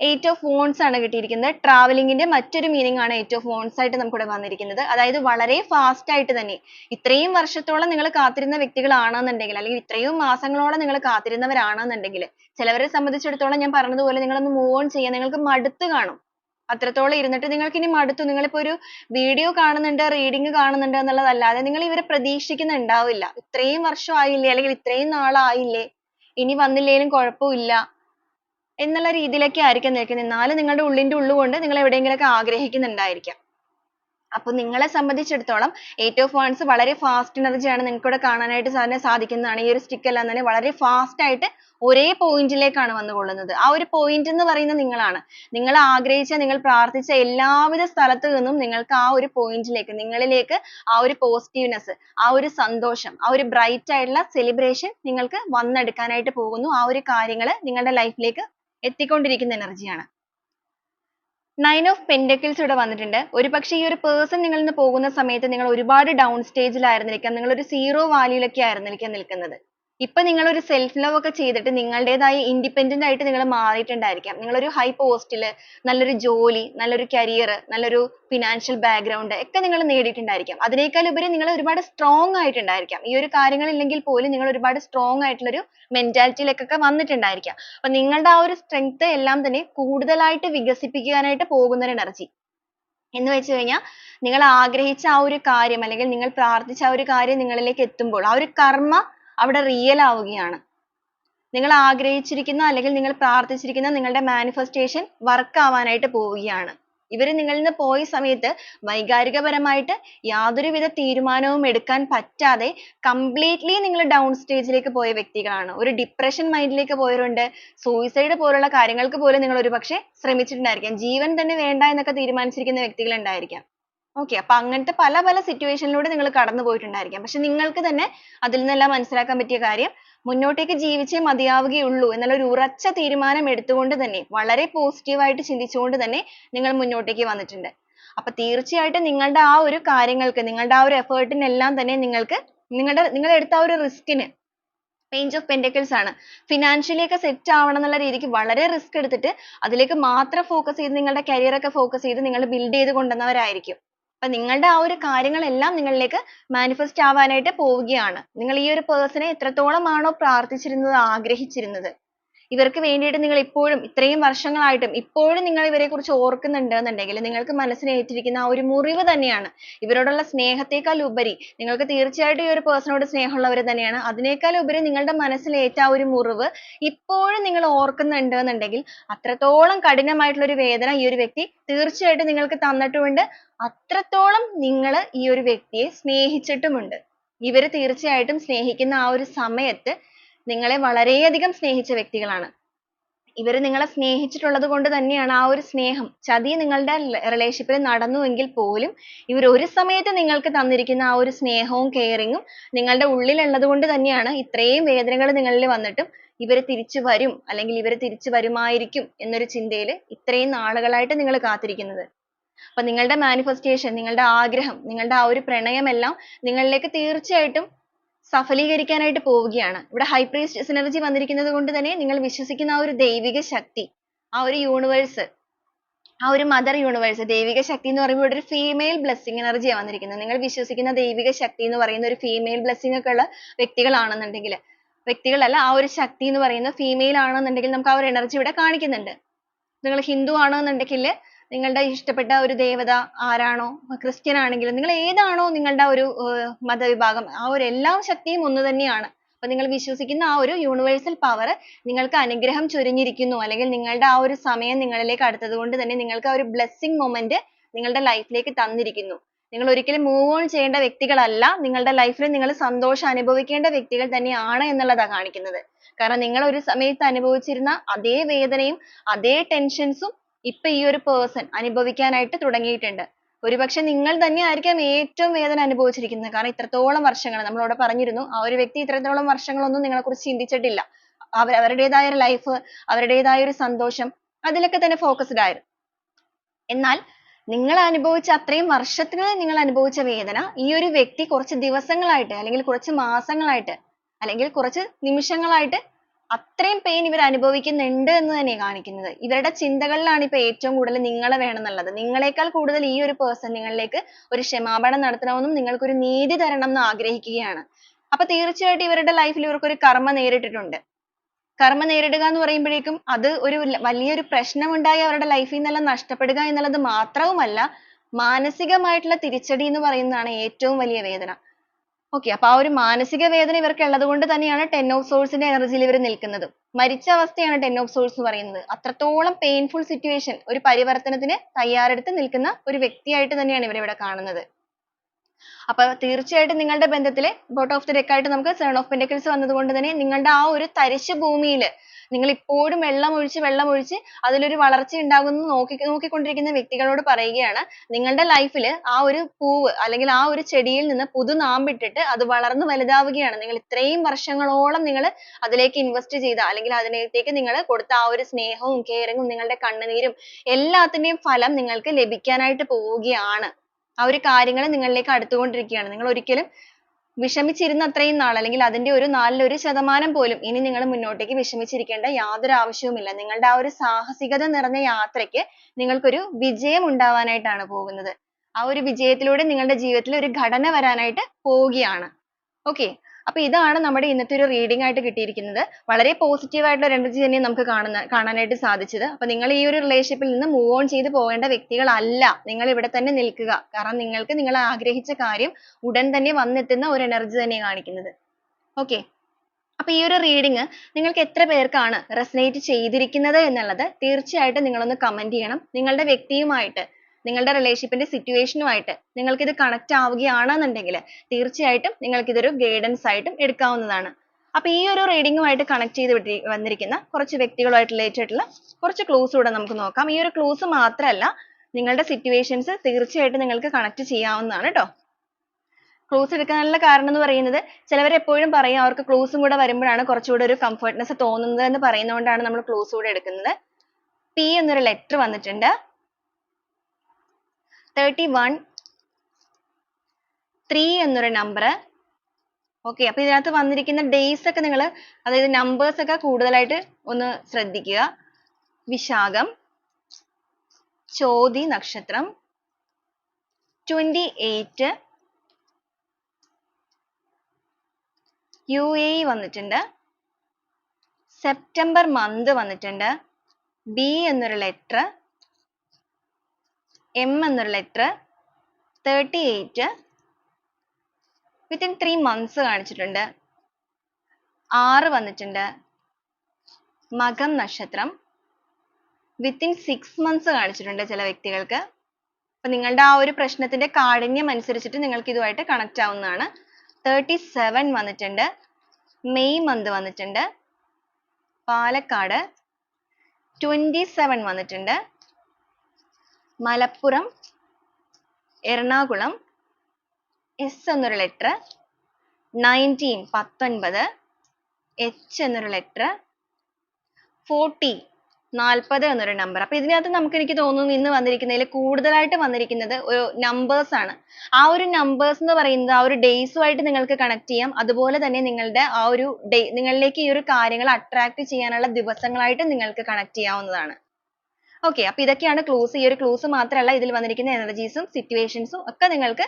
എയ്റ്റ് ഓഫ് വോൺസ് ആണ് കിട്ടിയിരിക്കുന്നത്. ട്രാവലിംഗിന്റെ മറ്റൊരു മീനിങ് ആണ് എയ്റ്റ് ഓഫ് വോൺസ് ആയിട്ട് നമുക്കിവിടെ വന്നിരിക്കുന്നത്. അതായത് വളരെ ഫാസ്റ്റ് ആയിട്ട് തന്നെ. ഇത്രയും വർഷത്തോളം നിങ്ങൾ കാത്തിരുന്ന വ്യക്തികളാണെന്നുണ്ടെങ്കിൽ അല്ലെങ്കിൽ ഇത്രയും മാസങ്ങളോളം നിങ്ങൾ കാത്തിരുന്നവരാണെന്നുണ്ടെങ്കിൽ ചിലവരെ സംബന്ധിച്ചിടത്തോളം ഞാൻ പറഞ്ഞതുപോലെ നിങ്ങൾ ഒന്ന് മൂവ് ഓൺ ചെയ്യാൻ നിങ്ങൾക്ക് മടുത്ത് കാണും. അത്രത്തോളം ഇരുന്നിട്ട് നിങ്ങൾക്ക് ഇനി മടുത്തു. നിങ്ങളിപ്പോ ഒരു വീഡിയോ കാണുന്നുണ്ട് റീഡിങ് കാണുന്നുണ്ട് എന്നുള്ളതല്ലാതെ നിങ്ങൾ ഇവരെ പ്രതീക്ഷിക്കുന്നുണ്ടാവില്ല. ഇത്രയും വർഷം ആയില്ലേ അല്ലെങ്കിൽ ഇത്രയും നാളായില്ലേ ഇനി വന്നില്ലേലും കുഴപ്പമില്ല എന്നുള്ള രീതിയിലൊക്കെ ആയിരിക്കും നിൽക്കുന്നത്. എന്നാലും നിങ്ങളുടെ ഉള്ളിന്റെ ഉള്ളുകൊണ്ട് നിങ്ങൾ എവിടെയെങ്കിലുമൊക്കെ ആഗ്രഹിക്കുന്നുണ്ടായിരിക്കാം. അപ്പൊ നിങ്ങളെ സംബന്ധിച്ചിടത്തോളം eight of wands വളരെ fast energy ആണ് നിങ്ങൾക്ക് ഇവിടെ കാണാനായിട്ട് സാറിന് സാധിക്കുന്നതാണ്. ഈ ഒരു stick എല്ലാം തന്നെ വളരെ fast ആയിട്ട് ഒരേ point ലേക്കാണ് വന്നുകൊള്ളുന്നത്. ആ ഒരു point എന്ന് പറയുന്നത് നിങ്ങളാണ്. നിങ്ങൾ ആഗ്രഹിച്ച നിങ്ങൾ പ്രാർത്ഥിച്ച എല്ലാവിധ സ്ഥലത്തു നിന്നും നിങ്ങൾക്ക് ആ ഒരു point ലേക്ക് നിങ്ങളിലേക്ക് ആ ഒരു positiveness ആ ഒരു സന്തോഷം ആ ഒരു bright ആയിട്ടുള്ള celebration നിങ്ങൾക്ക് വന്നെടുക്കാനായിട്ട് പോകുന്നു. ആ ഒരു കാര്യങ്ങൾ നിങ്ങളുടെ life ലേക്ക് എത്തിക്കൊണ്ടിരിക്കുന്ന energy ആണ്. നയൻ ഓഫ് പെൻഡക്കിൾസ് ഇവിടെ വന്നിട്ടുണ്ട്. ഒരുപക്ഷെ ഈ ഒരു പേഴ്സൺ നിങ്ങളിൽ നിന്ന് പോകുന്ന സമയത്ത് നിങ്ങൾ ഒരുപാട് ഡൗൺ സ്റ്റേജിലായിരുന്നിരിക്കാം നിങ്ങൾ ഒരു സീറോ വാല്യൂലൊക്കെ ആയിരുന്നിരിക്കാം നിൽക്കുന്നത്. ഇപ്പൊ നിങ്ങൾ ഒരു സെൽഫ് ലവ് ഒക്കെ ചെയ്തിട്ട് നിങ്ങളുടേതായ ഇൻഡിപെൻഡന്റ് ആയിട്ട് നിങ്ങൾ മാറിയിട്ടുണ്ടായിരിക്കാം. നിങ്ങൾ ഒരു ഹൈ പോസ്റ്റിൽ നല്ലൊരു ജോലി നല്ലൊരു കരിയർ നല്ലൊരു ഫിനാൻഷ്യൽ ബാക്ക്ഗ്രൗണ്ട് ഒക്കെ നിങ്ങൾ നേടിയിട്ടുണ്ടായിരിക്കാം. അതിനേക്കാൾ ഉപരി നിങ്ങൾ ഒരുപാട് സ്ട്രോങ് ആയിട്ടുണ്ടായിരിക്കാം. ഈ ഒരു കാര്യങ്ങൾ ഇല്ലെങ്കിൽ പോലും നിങ്ങൾ ഒരുപാട് സ്ട്രോങ് ആയിട്ടുള്ള ഒരു മെന്റാലിറ്റിയിലേക്കൊക്കെ വന്നിട്ടുണ്ടായിരിക്കാം. അപ്പൊ നിങ്ങളുടെ ആ ഒരു സ്ട്രെങ്ത് എല്ലാം തന്നെ കൂടുതലായിട്ട് വികസിപ്പിക്കാനായിട്ട് പോകുന്ന ഒരു എനർജി എന്ന് വെച്ച് കഴിഞ്ഞാൽ നിങ്ങൾ ആഗ്രഹിച്ച ആ ഒരു കാര്യം അല്ലെങ്കിൽ നിങ്ങൾ പ്രാർത്ഥിച്ച ആ ഒരു കാര്യം നിങ്ങളിലേക്ക് എത്തുമ്പോൾ ആ ഒരു കർമ്മ അവിടെ റിയൽ ആവുകയാണ്. നിങ്ങൾ ആഗ്രഹിച്ചിരിക്കുന്ന അല്ലെങ്കിൽ നിങ്ങൾ പ്രാർത്ഥിച്ചിരിക്കുന്ന നിങ്ങളുടെ മാനിഫെസ്റ്റേഷൻ വർക്ക് ആവാനായിട്ട് പോവുകയാണ്. ഇവർ നിങ്ങളിൽ നിന്ന് പോയ സമയത്ത് വൈകാരികപരമായിട്ട് യാതൊരുവിധ തീരുമാനവും എടുക്കാൻ പറ്റാതെ കംപ്ലീറ്റ്ലി നിങ്ങൾ ഡൗൺ സ്റ്റേജിലേക്ക് പോയ വ്യക്തികളാണ്. ഒരു ഡിപ്രഷൻ മൈൻഡിലേക്ക് പോയവരുണ്ട്. സൂയിസൈഡ് പോലുള്ള കാര്യങ്ങൾക്ക് പോലും നിങ്ങൾ ഒരുപക്ഷെ ശ്രമിച്ചിട്ടുണ്ടായിരിക്കാം. ജീവൻ തന്നെ വേണ്ട എന്നൊക്കെ തീരുമാനിച്ചിരിക്കുന്ന വ്യക്തികൾ ഉണ്ടായിരിക്കാം. Okay അപ്പൊ അങ്ങനത്തെ പല പല situation ലൂടെ നിങ്ങൾ കടന്നു പോയിട്ടുണ്ടായിരിക്കാം. പക്ഷെ നിങ്ങൾക്ക് തന്നെ അതിൽ നിന്നെല്ലാം മനസ്സിലാക്കാൻ പറ്റിയ കാര്യം മുന്നോട്ടേക്ക് ജീവിച്ചേ മതിയാവുകയുള്ളൂ എന്നുള്ള ഒരു ഉറച്ച തീരുമാനം എടുത്തുകൊണ്ട് തന്നെ വളരെ positive ആയിട്ട് ചിന്തിച്ചുകൊണ്ട് തന്നെ നിങ്ങൾ മുന്നോട്ടേക്ക് വന്നിട്ടുണ്ട്. അപ്പൊ തീർച്ചയായിട്ടും നിങ്ങളുടെ ആ ഒരു കാര്യങ്ങൾക്ക് നിങ്ങളുടെ ആ ഒരു effort എല്ലാം തന്നെ നിങ്ങൾക്ക് നിങ്ങളുടെ നിങ്ങൾ എടുത്ത ആ ഒരു risk ന് page of pentacles ആണ് financially ഒക്കെ set ആവണം എന്നുള്ള രീതിക്ക് വളരെ risk എടുത്തിട്ട് അതിലേക്ക് മാത്രം focus ചെയ്ത് നിങ്ങളുടെ career ഒക്കെ focus ചെയ്ത് നിങ്ങൾ build ചെയ്ത് കൊണ്ടുവന്നവരായിരിക്കും. അപ്പൊ നിങ്ങളുടെ ആ ഒരു കാര്യങ്ങളെല്ലാം നിങ്ങളിലേക്ക് manifest ആവാനായിട്ട് പോവുകയാണ്. നിങ്ങൾ ഈ ഒരു person നെ എത്രത്തോളമാണോ പ്രാർത്ഥിച്ചിരുന്നത് ആഗ്രഹിച്ചിരുന്നത്. ഇവർക്ക് വേണ്ടിയിട്ട് നിങ്ങൾ ഇപ്പോഴും ഇത്രയും വർഷങ്ങളായിട്ടും ഇപ്പോഴും നിങ്ങൾ ഇവരെ കുറിച്ച് ഓർക്കുന്നുണ്ട് എന്നുണ്ടെങ്കിൽ നിങ്ങൾക്ക് മനസ്സിൽ ഏറ്റിരിക്കുന്ന ആ ഒരു മുറിവ് തന്നെയാണ്. ഇവരോടുള്ള സ്നേഹത്തെക്കാൾ ഉപരി നിങ്ങൾക്ക് തീർച്ചയായിട്ടും ഈ ഒരു പേഴ്സണോട് സ്നേഹമുള്ളവർ തന്നെയാണ്. അതിനേക്കാൾ ഉപരി നിങ്ങളുടെ മനസ്സിൽ ഏറ്റ ആ ഒരു മുറിവ് ഇപ്പോഴും നിങ്ങൾ ഓർക്കുന്നുണ്ട് എന്നുണ്ടെങ്കിൽ അത്രത്തോളം കഠിനമായിട്ടുള്ള ഒരു വേദന ഈ ഒരു വ്യക്തി തീർച്ചയായിട്ടും നിങ്ങൾക്ക് തന്നിട്ടുമുണ്ട്. അത്രത്തോളം നിങ്ങൾ ഈ ഒരു വ്യക്തിയെ സ്നേഹിച്ചിട്ടുമുണ്ട്. ഇവർ തീർച്ചയായിട്ടും സ്നേഹിക്കുന്ന ആ ഒരു സമയത്ത് നിങ്ങളെ വളരെയധികം സ്നേഹിച്ച വ്യക്തികളാണ്. ഇവർ നിങ്ങളെ സ്നേഹിച്ചിട്ടുള്ളത് കൊണ്ട് തന്നെയാണ് ആ ഒരു സ്നേഹം. ചതി നിങ്ങളുടെ relationship ൽ നടന്നുവെങ്കിൽ പോലും ഇവർ ഒരു സമയത്ത് നിങ്ങൾക്ക് തന്നിരിക്കുന്ന ആ ഒരു സ്നേഹവും caring ഉം നിങ്ങളുടെ ഉള്ളിൽ ഉള്ളത് കൊണ്ട് തന്നെയാണ് ഇത്രയും വേദനകൾ നിങ്ങളിൽ വന്നിട്ടും ഇവർ തിരിച്ചു വരും അല്ലെങ്കിൽ ഇവർ തിരിച്ചു വരുമായിരിക്കും എന്നൊരു ചിന്തയിൽ ഇത്രയും നാളുകളായിട്ട് നിങ്ങൾ കാത്തിരിക്കുന്നത്. അപ്പൊ നിങ്ങളുടെ manifestation നിങ്ങളുടെ ആഗ്രഹം നിങ്ങളുടെ ആ ഒരു പ്രണയം എല്ലാം നിങ്ങളിലേക്ക് തീർച്ചയായിട്ടും സഫലീകരിക്കാനായിട്ട് പോവുകയാണ്. ഇവിടെ ഹൈ priestess സിനർജി വന്നിരിക്കുന്നത് കൊണ്ട് തന്നെ നിങ്ങൾ വിശ്വസിക്കുന്ന ആ ഒരു ദൈവിക ശക്തി ആ ഒരു യൂണിവേഴ്സ് ആ ഒരു മദർ യൂണിവേഴ്സ് ദൈവിക ശക്തി എന്ന് പറയുമ്പോൾ ഇവിടെ ഒരു ഫീമെയിൽ blessing എനർജിയാണ് വന്നിരിക്കുന്നത്. നിങ്ങൾ വിശ്വസിക്കുന്ന ദൈവിക ശക്തി എന്ന് പറയുന്ന ഒരു ഫീമെയിൽ blessing ഒക്കെ ഉള്ള വ്യക്തികളാണെന്നുണ്ടെങ്കിൽ വ്യക്തികളല്ല ആ ഒരു ശക്തി എന്ന് പറയുന്ന ഫീമെയിൽ ആണെന്നുണ്ടെങ്കിൽ നമുക്ക് ആ ഒരു എനർജി ഇവിടെ കാണിക്കുന്നുണ്ട്. നിങ്ങൾ ഹിന്ദു ആണെന്നുണ്ടെങ്കിൽ നിങ്ങളുടെ ഇഷ്ടപ്പെട്ട ഒരു ദേവത ആരാണോ ക്രിസ്ത്യൻ ആണെങ്കിലും നിങ്ങൾ ഏതാണോ നിങ്ങളുടെ ഒരു മതവിഭാഗം ആ ഒരു എല്ലാ ശക്തിയും ഒന്ന് തന്നെയാണ്. അപ്പൊ നിങ്ങൾ വിശ്വസിക്കുന്ന ആ ഒരു യൂണിവേഴ്സൽ പവർ നിങ്ങൾക്ക് അനുഗ്രഹം ചൊരിഞ്ഞിരിക്കുന്നു. അല്ലെങ്കിൽ നിങ്ങളുടെ ആ ഒരു സമയം നിങ്ങളിലേക്ക് അടുത്തത് കൊണ്ട് തന്നെ നിങ്ങൾക്ക് ആ ഒരു blessing moment നിങ്ങളുടെ ലൈഫിലേക്ക് ലേക്ക് തന്നിരിക്കുന്നു. നിങ്ങൾ ഒരിക്കലും മൂവ് ഓൺ ചെയ്യേണ്ട വ്യക്തികളല്ല. നിങ്ങളുടെ ലൈഫിൽ നിങ്ങൾ സന്തോഷം അനുഭവിക്കേണ്ട വ്യക്തികൾ തന്നെയാണ് എന്നുള്ളതാണ് കാണിക്കുന്നത്. കാരണം നിങ്ങൾ ഒരു സമയത്ത് അനുഭവിച്ചിരുന്ന അതേ വേദനയും അതേ ടെൻഷൻസും ഇപ്പൊ ഈ ഒരു person അനുഭവിക്കാനായിട്ട് തുടങ്ങിയിട്ടുണ്ട്. ഒരുപക്ഷെ നിങ്ങൾ തന്നെ ആയിരിക്കാം ഏറ്റവും വേദന അനുഭവിച്ചിരിക്കുന്നത്. കാരണം ഇത്രത്തോളം വർഷങ്ങൾ നമ്മൾ അവിടെ പറഞ്ഞിരുന്നു. ആ ഒരു വ്യക്തി ഇത്രത്തോളം വർഷങ്ങളൊന്നും നിങ്ങളെ കുറിച്ച് ചിന്തിച്ചിട്ടില്ല. അവർ അവരുടേതായ ഒരു life അവരുടേതായ ഒരു സന്തോഷം അതിലൊക്കെ തന്നെ focused ആയിരുന്നു. എന്നാൽ നിങ്ങൾ അനുഭവിച്ച അത്രയും വർഷത്തിന് നിങ്ങൾ അനുഭവിച്ച വേദന ഈ ഒരു വ്യക്തി കുറച്ച് ദിവസങ്ങളായിട്ട് അല്ലെങ്കിൽ കുറച്ച് മാസങ്ങളായിട്ട് അല്ലെങ്കിൽ കുറച്ച് നിമിഷങ്ങളായിട്ട് അത്രയും പെയിൻ ഇവർ അനുഭവിക്കുന്നുണ്ട് എന്ന് തന്നെ കാണിക്കുന്നത്. ഇവരുടെ ചിന്തകളിലാണ് ഇപ്പോൾ ഏറ്റവും കൂടുതൽ നിങ്ങളെ വേണം എന്നുള്ളത് നിങ്ങളെക്കാൾ കൂടുതൽ ഈ ഒരു person നിങ്ങളിലേക്ക് ഒരു ക്ഷമാപണം നടത്തണമെന്നും നിങ്ങൾക്ക് ഒരു നീതി തരണം എന്നും ആഗ്രഹിക്കുകയാണ്. അപ്പൊ തീർച്ചയായിട്ടും ഇവരുടെ life ൽ ഇവർക്ക് ഒരു കർമ്മ നേരിട്ടിട്ടുണ്ട്. കർമ്മ നേരിടുക എന്ന് പറയുമ്പോഴേക്കും അത് ഒരു വലിയൊരു പ്രശ്നമുണ്ടായി അവരുടെ life ൽ നിന്നെല്ലാം നഷ്ടപ്പെടുക എന്നുള്ളത് മാത്രവുമല്ല മാനസികമായിട്ടുള്ള തിരിച്ചടി എന്ന് പറയുന്നതാണ് ഏറ്റവും വലിയ വേദന. Okay അപ്പൊ ആ ഒരു മാനസിക വേദന ഇവർക്ക് ഉള്ളത് കൊണ്ട് തന്നെയാണ് ten of swords ന്റെ energy ഇവർ നിൽക്കുന്നത്. മരിച്ച അവസ്ഥയാണ് ten of swords എന്ന് പറയുന്നത്. അത്രത്തോളം painful situation ഒരു പരിവർത്തനത്തിന് തയ്യാറെടുത്ത് നിൽക്കുന്ന ഒരു വ്യക്തിയായിട്ട് തന്നെയാണ് ഇവരെ ഇവിടെ കാണുന്നത്. അപ്പൊ തീർച്ചയായിട്ടും നിങ്ങളുടെ ബന്ധത്തിൽ bottom of the deck ആയിട്ട് നമുക്ക് seven of pentacles വന്നതുകൊണ്ട് തന്നെ നിങ്ങളുടെ ആ ഒരു തരിശു ഭൂമിയിൽ നിങ്ങൾ ഇപ്പോഴും വെള്ളം ഒഴിച്ച് വെള്ളം ഒഴിച്ച് അതിലൊരു വളർച്ച ഉണ്ടാകുന്നു നോക്കി നോക്കിക്കൊണ്ടിരിക്കുന്ന വ്യക്തികളോട് പറയുകയാണ് നിങ്ങളുടെ life ൽ ആ ഒരു പൂവ് അല്ലെങ്കിൽ ആ ഒരു ചെടിയിൽ നിന്ന് പുതു നാമ്പിട്ടിട്ട് അത് വളർന്ന് വലുതാവുകയാണ്. നിങ്ങൾ ഇത്രയും വർഷങ്ങളോളം നിങ്ങൾ അതിലേക്ക് ഇൻവെസ്റ്റ് ചെയ്ത അല്ലെങ്കിൽ അതിനകത്തേക്ക് നിങ്ങൾ കൊടുത്ത ആ ഒരു സ്നേഹവും ഉം നിങ്ങളുടെ കണ്ണുനീരും എല്ലാത്തിന്റെയും ഫലം നിങ്ങൾക്ക് ലഭിക്കാനായിട്ട് പോവുകയാണ്. ആ ഒരു കാര്യങ്ങൾ നിങ്ങളിലേക്ക് അടുത്തുകൊണ്ടിരിക്കുകയാണ്. നിങ്ങൾ ഒരിക്കലും വിഷമിച്ചിരുന്ന അത്രയും നാൾ അല്ലെങ്കിൽ അതിന്റെ ഒരു നാലിൽ ഒരു ശതമാനം പോലും ഇനി നിങ്ങൾ മുന്നോട്ടേക്ക് വിഷമിച്ചിരിക്കേണ്ട യാതൊരു ആവശ്യവുമില്ല. നിങ്ങളുടെ ആ ഒരു സാഹസികത നിറഞ്ഞ യാത്രയ്ക്ക് നിങ്ങൾക്കൊരു വിജയം ഉണ്ടാവാനായിട്ടാണ് പോകുന്നത്. ആ ഒരു വിജയത്തിലൂടെ നിങ്ങളുടെ ജീവിതത്തിൽ ഒരു ഘടന വരാനായിട്ട് പോവുകയാണ്. okay അപ്പൊ ഇതാണ് നമ്മുടെ ഇന്നത്തെ ഒരു റീഡിംഗ് ആയിട്ട് കിട്ടിയിരിക്കുന്നത്. വളരെ positive ആയിട്ടുള്ള ഒരു എനർജി തന്നെയാണ് നമുക്ക് കാണുന്ന കാണാനായിട്ട് സാധിച്ചത്. അപ്പോൾ നിങ്ങൾ ഈ ഒരു റിലേഷൻഷിപ്പിൽ നിന്ന് മൂവ് ഓൺ ചെയ്ത് പോകേണ്ട വ്യക്തികളല്ല. നിങ്ങൾ ഇവിടെ തന്നെ നിൽക്കുക. കാരണം നിങ്ങൾക്ക് നിങ്ങൾ ആഗ്രഹിച്ച കാര്യം ഉടൻ തന്നെ വന്നെത്തുന്ന ഒരു എനർജി തന്നെയാണ് കാണിക്കുന്നത്. Okay? അപ്പോൾ ഈ ഒരു reading നിങ്ങൾക്ക് എത്ര പേർക്കാണ് റെസനേറ്റ് ചെയ്തിരിക്കുന്നത് എന്നുള്ളത് തീർച്ചയായിട്ടും ഒന്ന് comment ചെയ്യണം. നിങ്ങളുടെ വ്യക്തിയുമായിട്ട് നിങ്ങളുടെ relationship ന്റെ situation ആയിട്ട് നിങ്ങൾക്ക് ഇത് connect ആവുകയാണെന്നുണ്ടെങ്കിൽ തീർച്ചയായിട്ടും നിങ്ങൾക്ക് ഇതൊരു guidance ആയിട്ടും എടുക്കാവുന്നതാണ്. അപ്പൊ ഈ ഒരു reading ആയിട്ട് connect ചെയ്ത് വന്നിരിക്കുന്ന കുറച്ച് വ്യക്തികളുമായിട്ട് related ആയിട്ടുള്ള കുറച്ച് clues കൂടെ നമുക്ക് നോക്കാം. ഈ ഒരു clues മാത്രമല്ല നിങ്ങളുടെ situations തീർച്ചയായിട്ടും നിങ്ങൾക്ക് connect ചെയ്യാവുന്നതാണ് ട്ടോ. clues എടുക്കാനുള്ള കാരണം എന്ന് പറയുന്നത് ചിലവർ എപ്പോഴും പറയും അവർക്ക് clues കൂടെ വരുമ്പോഴാണ് കുറച്ചുകൂടെ ഒരു comfortness തോന്നുന്നത് എന്ന് പറയുന്നതുകൊണ്ടാണ് നമ്മൾ clues കൂടെ എടുക്കുന്നത്. P എന്നൊരു letter വന്നിട്ടുണ്ട്. തേർട്ടി വൺ ത്രീ എന്നൊരു നമ്പർ okay അപ്പൊ ഇതിനകത്ത് വന്നിരിക്കുന്ന ഡേയ്സ് ഒക്കെ നിങ്ങൾ അതായത് നമ്പേഴ്സ് ഒക്കെ കൂടുതലായിട്ട് ഒന്ന് ശ്രദ്ധിക്കുക. വിശാഖം ചോതി നക്ഷത്രം ട്വന്റി എയ്റ്റ് യു എ വന്നിട്ടുണ്ട്. സെപ്റ്റംബർ മന്ത് വന്നിട്ടുണ്ട്. ബി എന്നൊരു letter. എം എന്നൊരു letter thirty eight within three months കാണിച്ചിട്ടുണ്ട്. ആറ് വന്നിട്ടുണ്ട്. മകം നക്ഷത്രം വിത്തിൻ സിക്സ് മന്ത്സ് കാണിച്ചിട്ടുണ്ട് ചില വ്യക്തികൾക്ക്. അപ്പൊ നിങ്ങളുടെ ആ ഒരു പ്രശ്നത്തിന്റെ കാഠിന്യം അനുസരിച്ചിട്ട് നിങ്ങൾക്ക് ഇതുമായിട്ട് കണക്ട് ആവുന്നതാണ്. തേർട്ടി സെവൻ വന്നിട്ടുണ്ട്. മെയ് മന്ത് വന്നിട്ടുണ്ട്. പാലക്കാട് ട്വന്റി സെവൻ വന്നിട്ടുണ്ട്. മലപ്പുറം എറണാകുളം എസ് എന്നൊരു ലെറ്റർ നയന്റീൻ പത്തൊൻപത് എച്ച് എന്നൊരു ലെറ്റർ ഫോർട്ടി നാൽപ്പത് എന്നൊരു നമ്പർ അപ്പൊ ഇതിനകത്ത് നമുക്ക് എനിക്ക് തോന്നുന്നു ഇന്ന് വന്നിരിക്കുന്നതിൽ കൂടുതലായിട്ട് വന്നിരിക്കുന്നത് ഒരു നമ്പേഴ്സ് ആണ്. ആ ഒരു നമ്പേഴ്സ് എന്ന് പറയുന്നത് ആ ഒരു ആയിട്ട് നിങ്ങൾക്ക് കണക്ട് ചെയ്യാം. അതുപോലെ തന്നെ നിങ്ങളുടെ ആ ഒരു ഡേ നിങ്ങളിലേക്ക് ഈ ഒരു കാര്യങ്ങൾ attract ചെയ്യാനുള്ള ദിവസങ്ങളായിട്ട് നിങ്ങൾക്ക് കണക്ട് ചെയ്യാവുന്നതാണ്. Okay അപ്പോൾ ഇതൊക്കെയാണ് clues. ഈ ഒരു clues മാത്രമല്ല ഇതിൽ വന്നിരിക്കുന്ന energies ഉം situations ഉം ഒക്കെ നിങ്ങൾക്ക്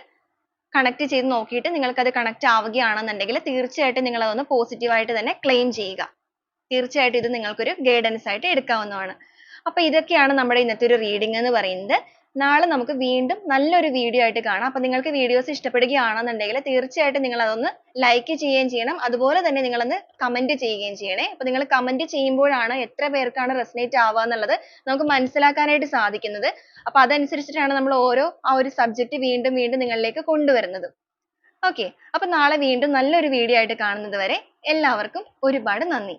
connect ചെയ്ത് നോക്കിയിട്ട് നിങ്ങൾക്ക് അത് connect ആവുകയാണെന്നുണ്ടെങ്കിൽ തീർച്ചയായിട്ടും നിങ്ങൾ അതൊന്ന് positive ആയിട്ട് തന്നെ claim ചെയ്യുക. തീർച്ചയായിട്ടും ഇത് നിങ്ങൾക്ക് ഒരു guidance ആയിട്ട് എടുക്കാവുന്നതാണ്. അപ്പോൾ ഇതൊക്കെയാണ് നമ്മുടെ ഇന്നത്തെ ഒരു reading എന്ന് പറയുന്നത്. നാളെ നമുക്ക് വീണ്ടും നല്ലൊരു വീഡിയോ ആയിട്ട് കാണാം. അപ്പോൾ നിങ്ങൾക്ക് videos ഇഷ്ടപ്പെടുകയാണെന്നുണ്ടെങ്കിൽ തീർച്ചയായിട്ടും നിങ്ങൾ അതൊന്ന് like ചെയ്യുകയും ചെയ്യണം. അതുപോലെ തന്നെ നിങ്ങൾ ഒന്ന് comment ചെയ്യുകയും ചെയ്യണേ. അപ്പോൾ നിങ്ങൾ comment ചെയ്യുമ്പോഴാണ് എത്ര പേർക്കാണ് resonate ആവുക എന്നുള്ളത് നമുക്ക് മനസ്സിലാക്കാനായിട്ട് സാധിക്കുന്നത്. അപ്പൊ അതനുസരിച്ചിട്ടാണ് നമ്മൾ ഓരോ ആ ഒരു subject വീണ്ടും വീണ്ടും നിങ്ങളിലേക്ക് കൊണ്ടുവരുന്നത്. Okay. അപ്പോൾ നാളെ വീണ്ടും നല്ലൊരു video ആയിട്ട് കാണുന്നത് വരെ എല്ലാവർക്കും ഒരുപാട് നന്ദി.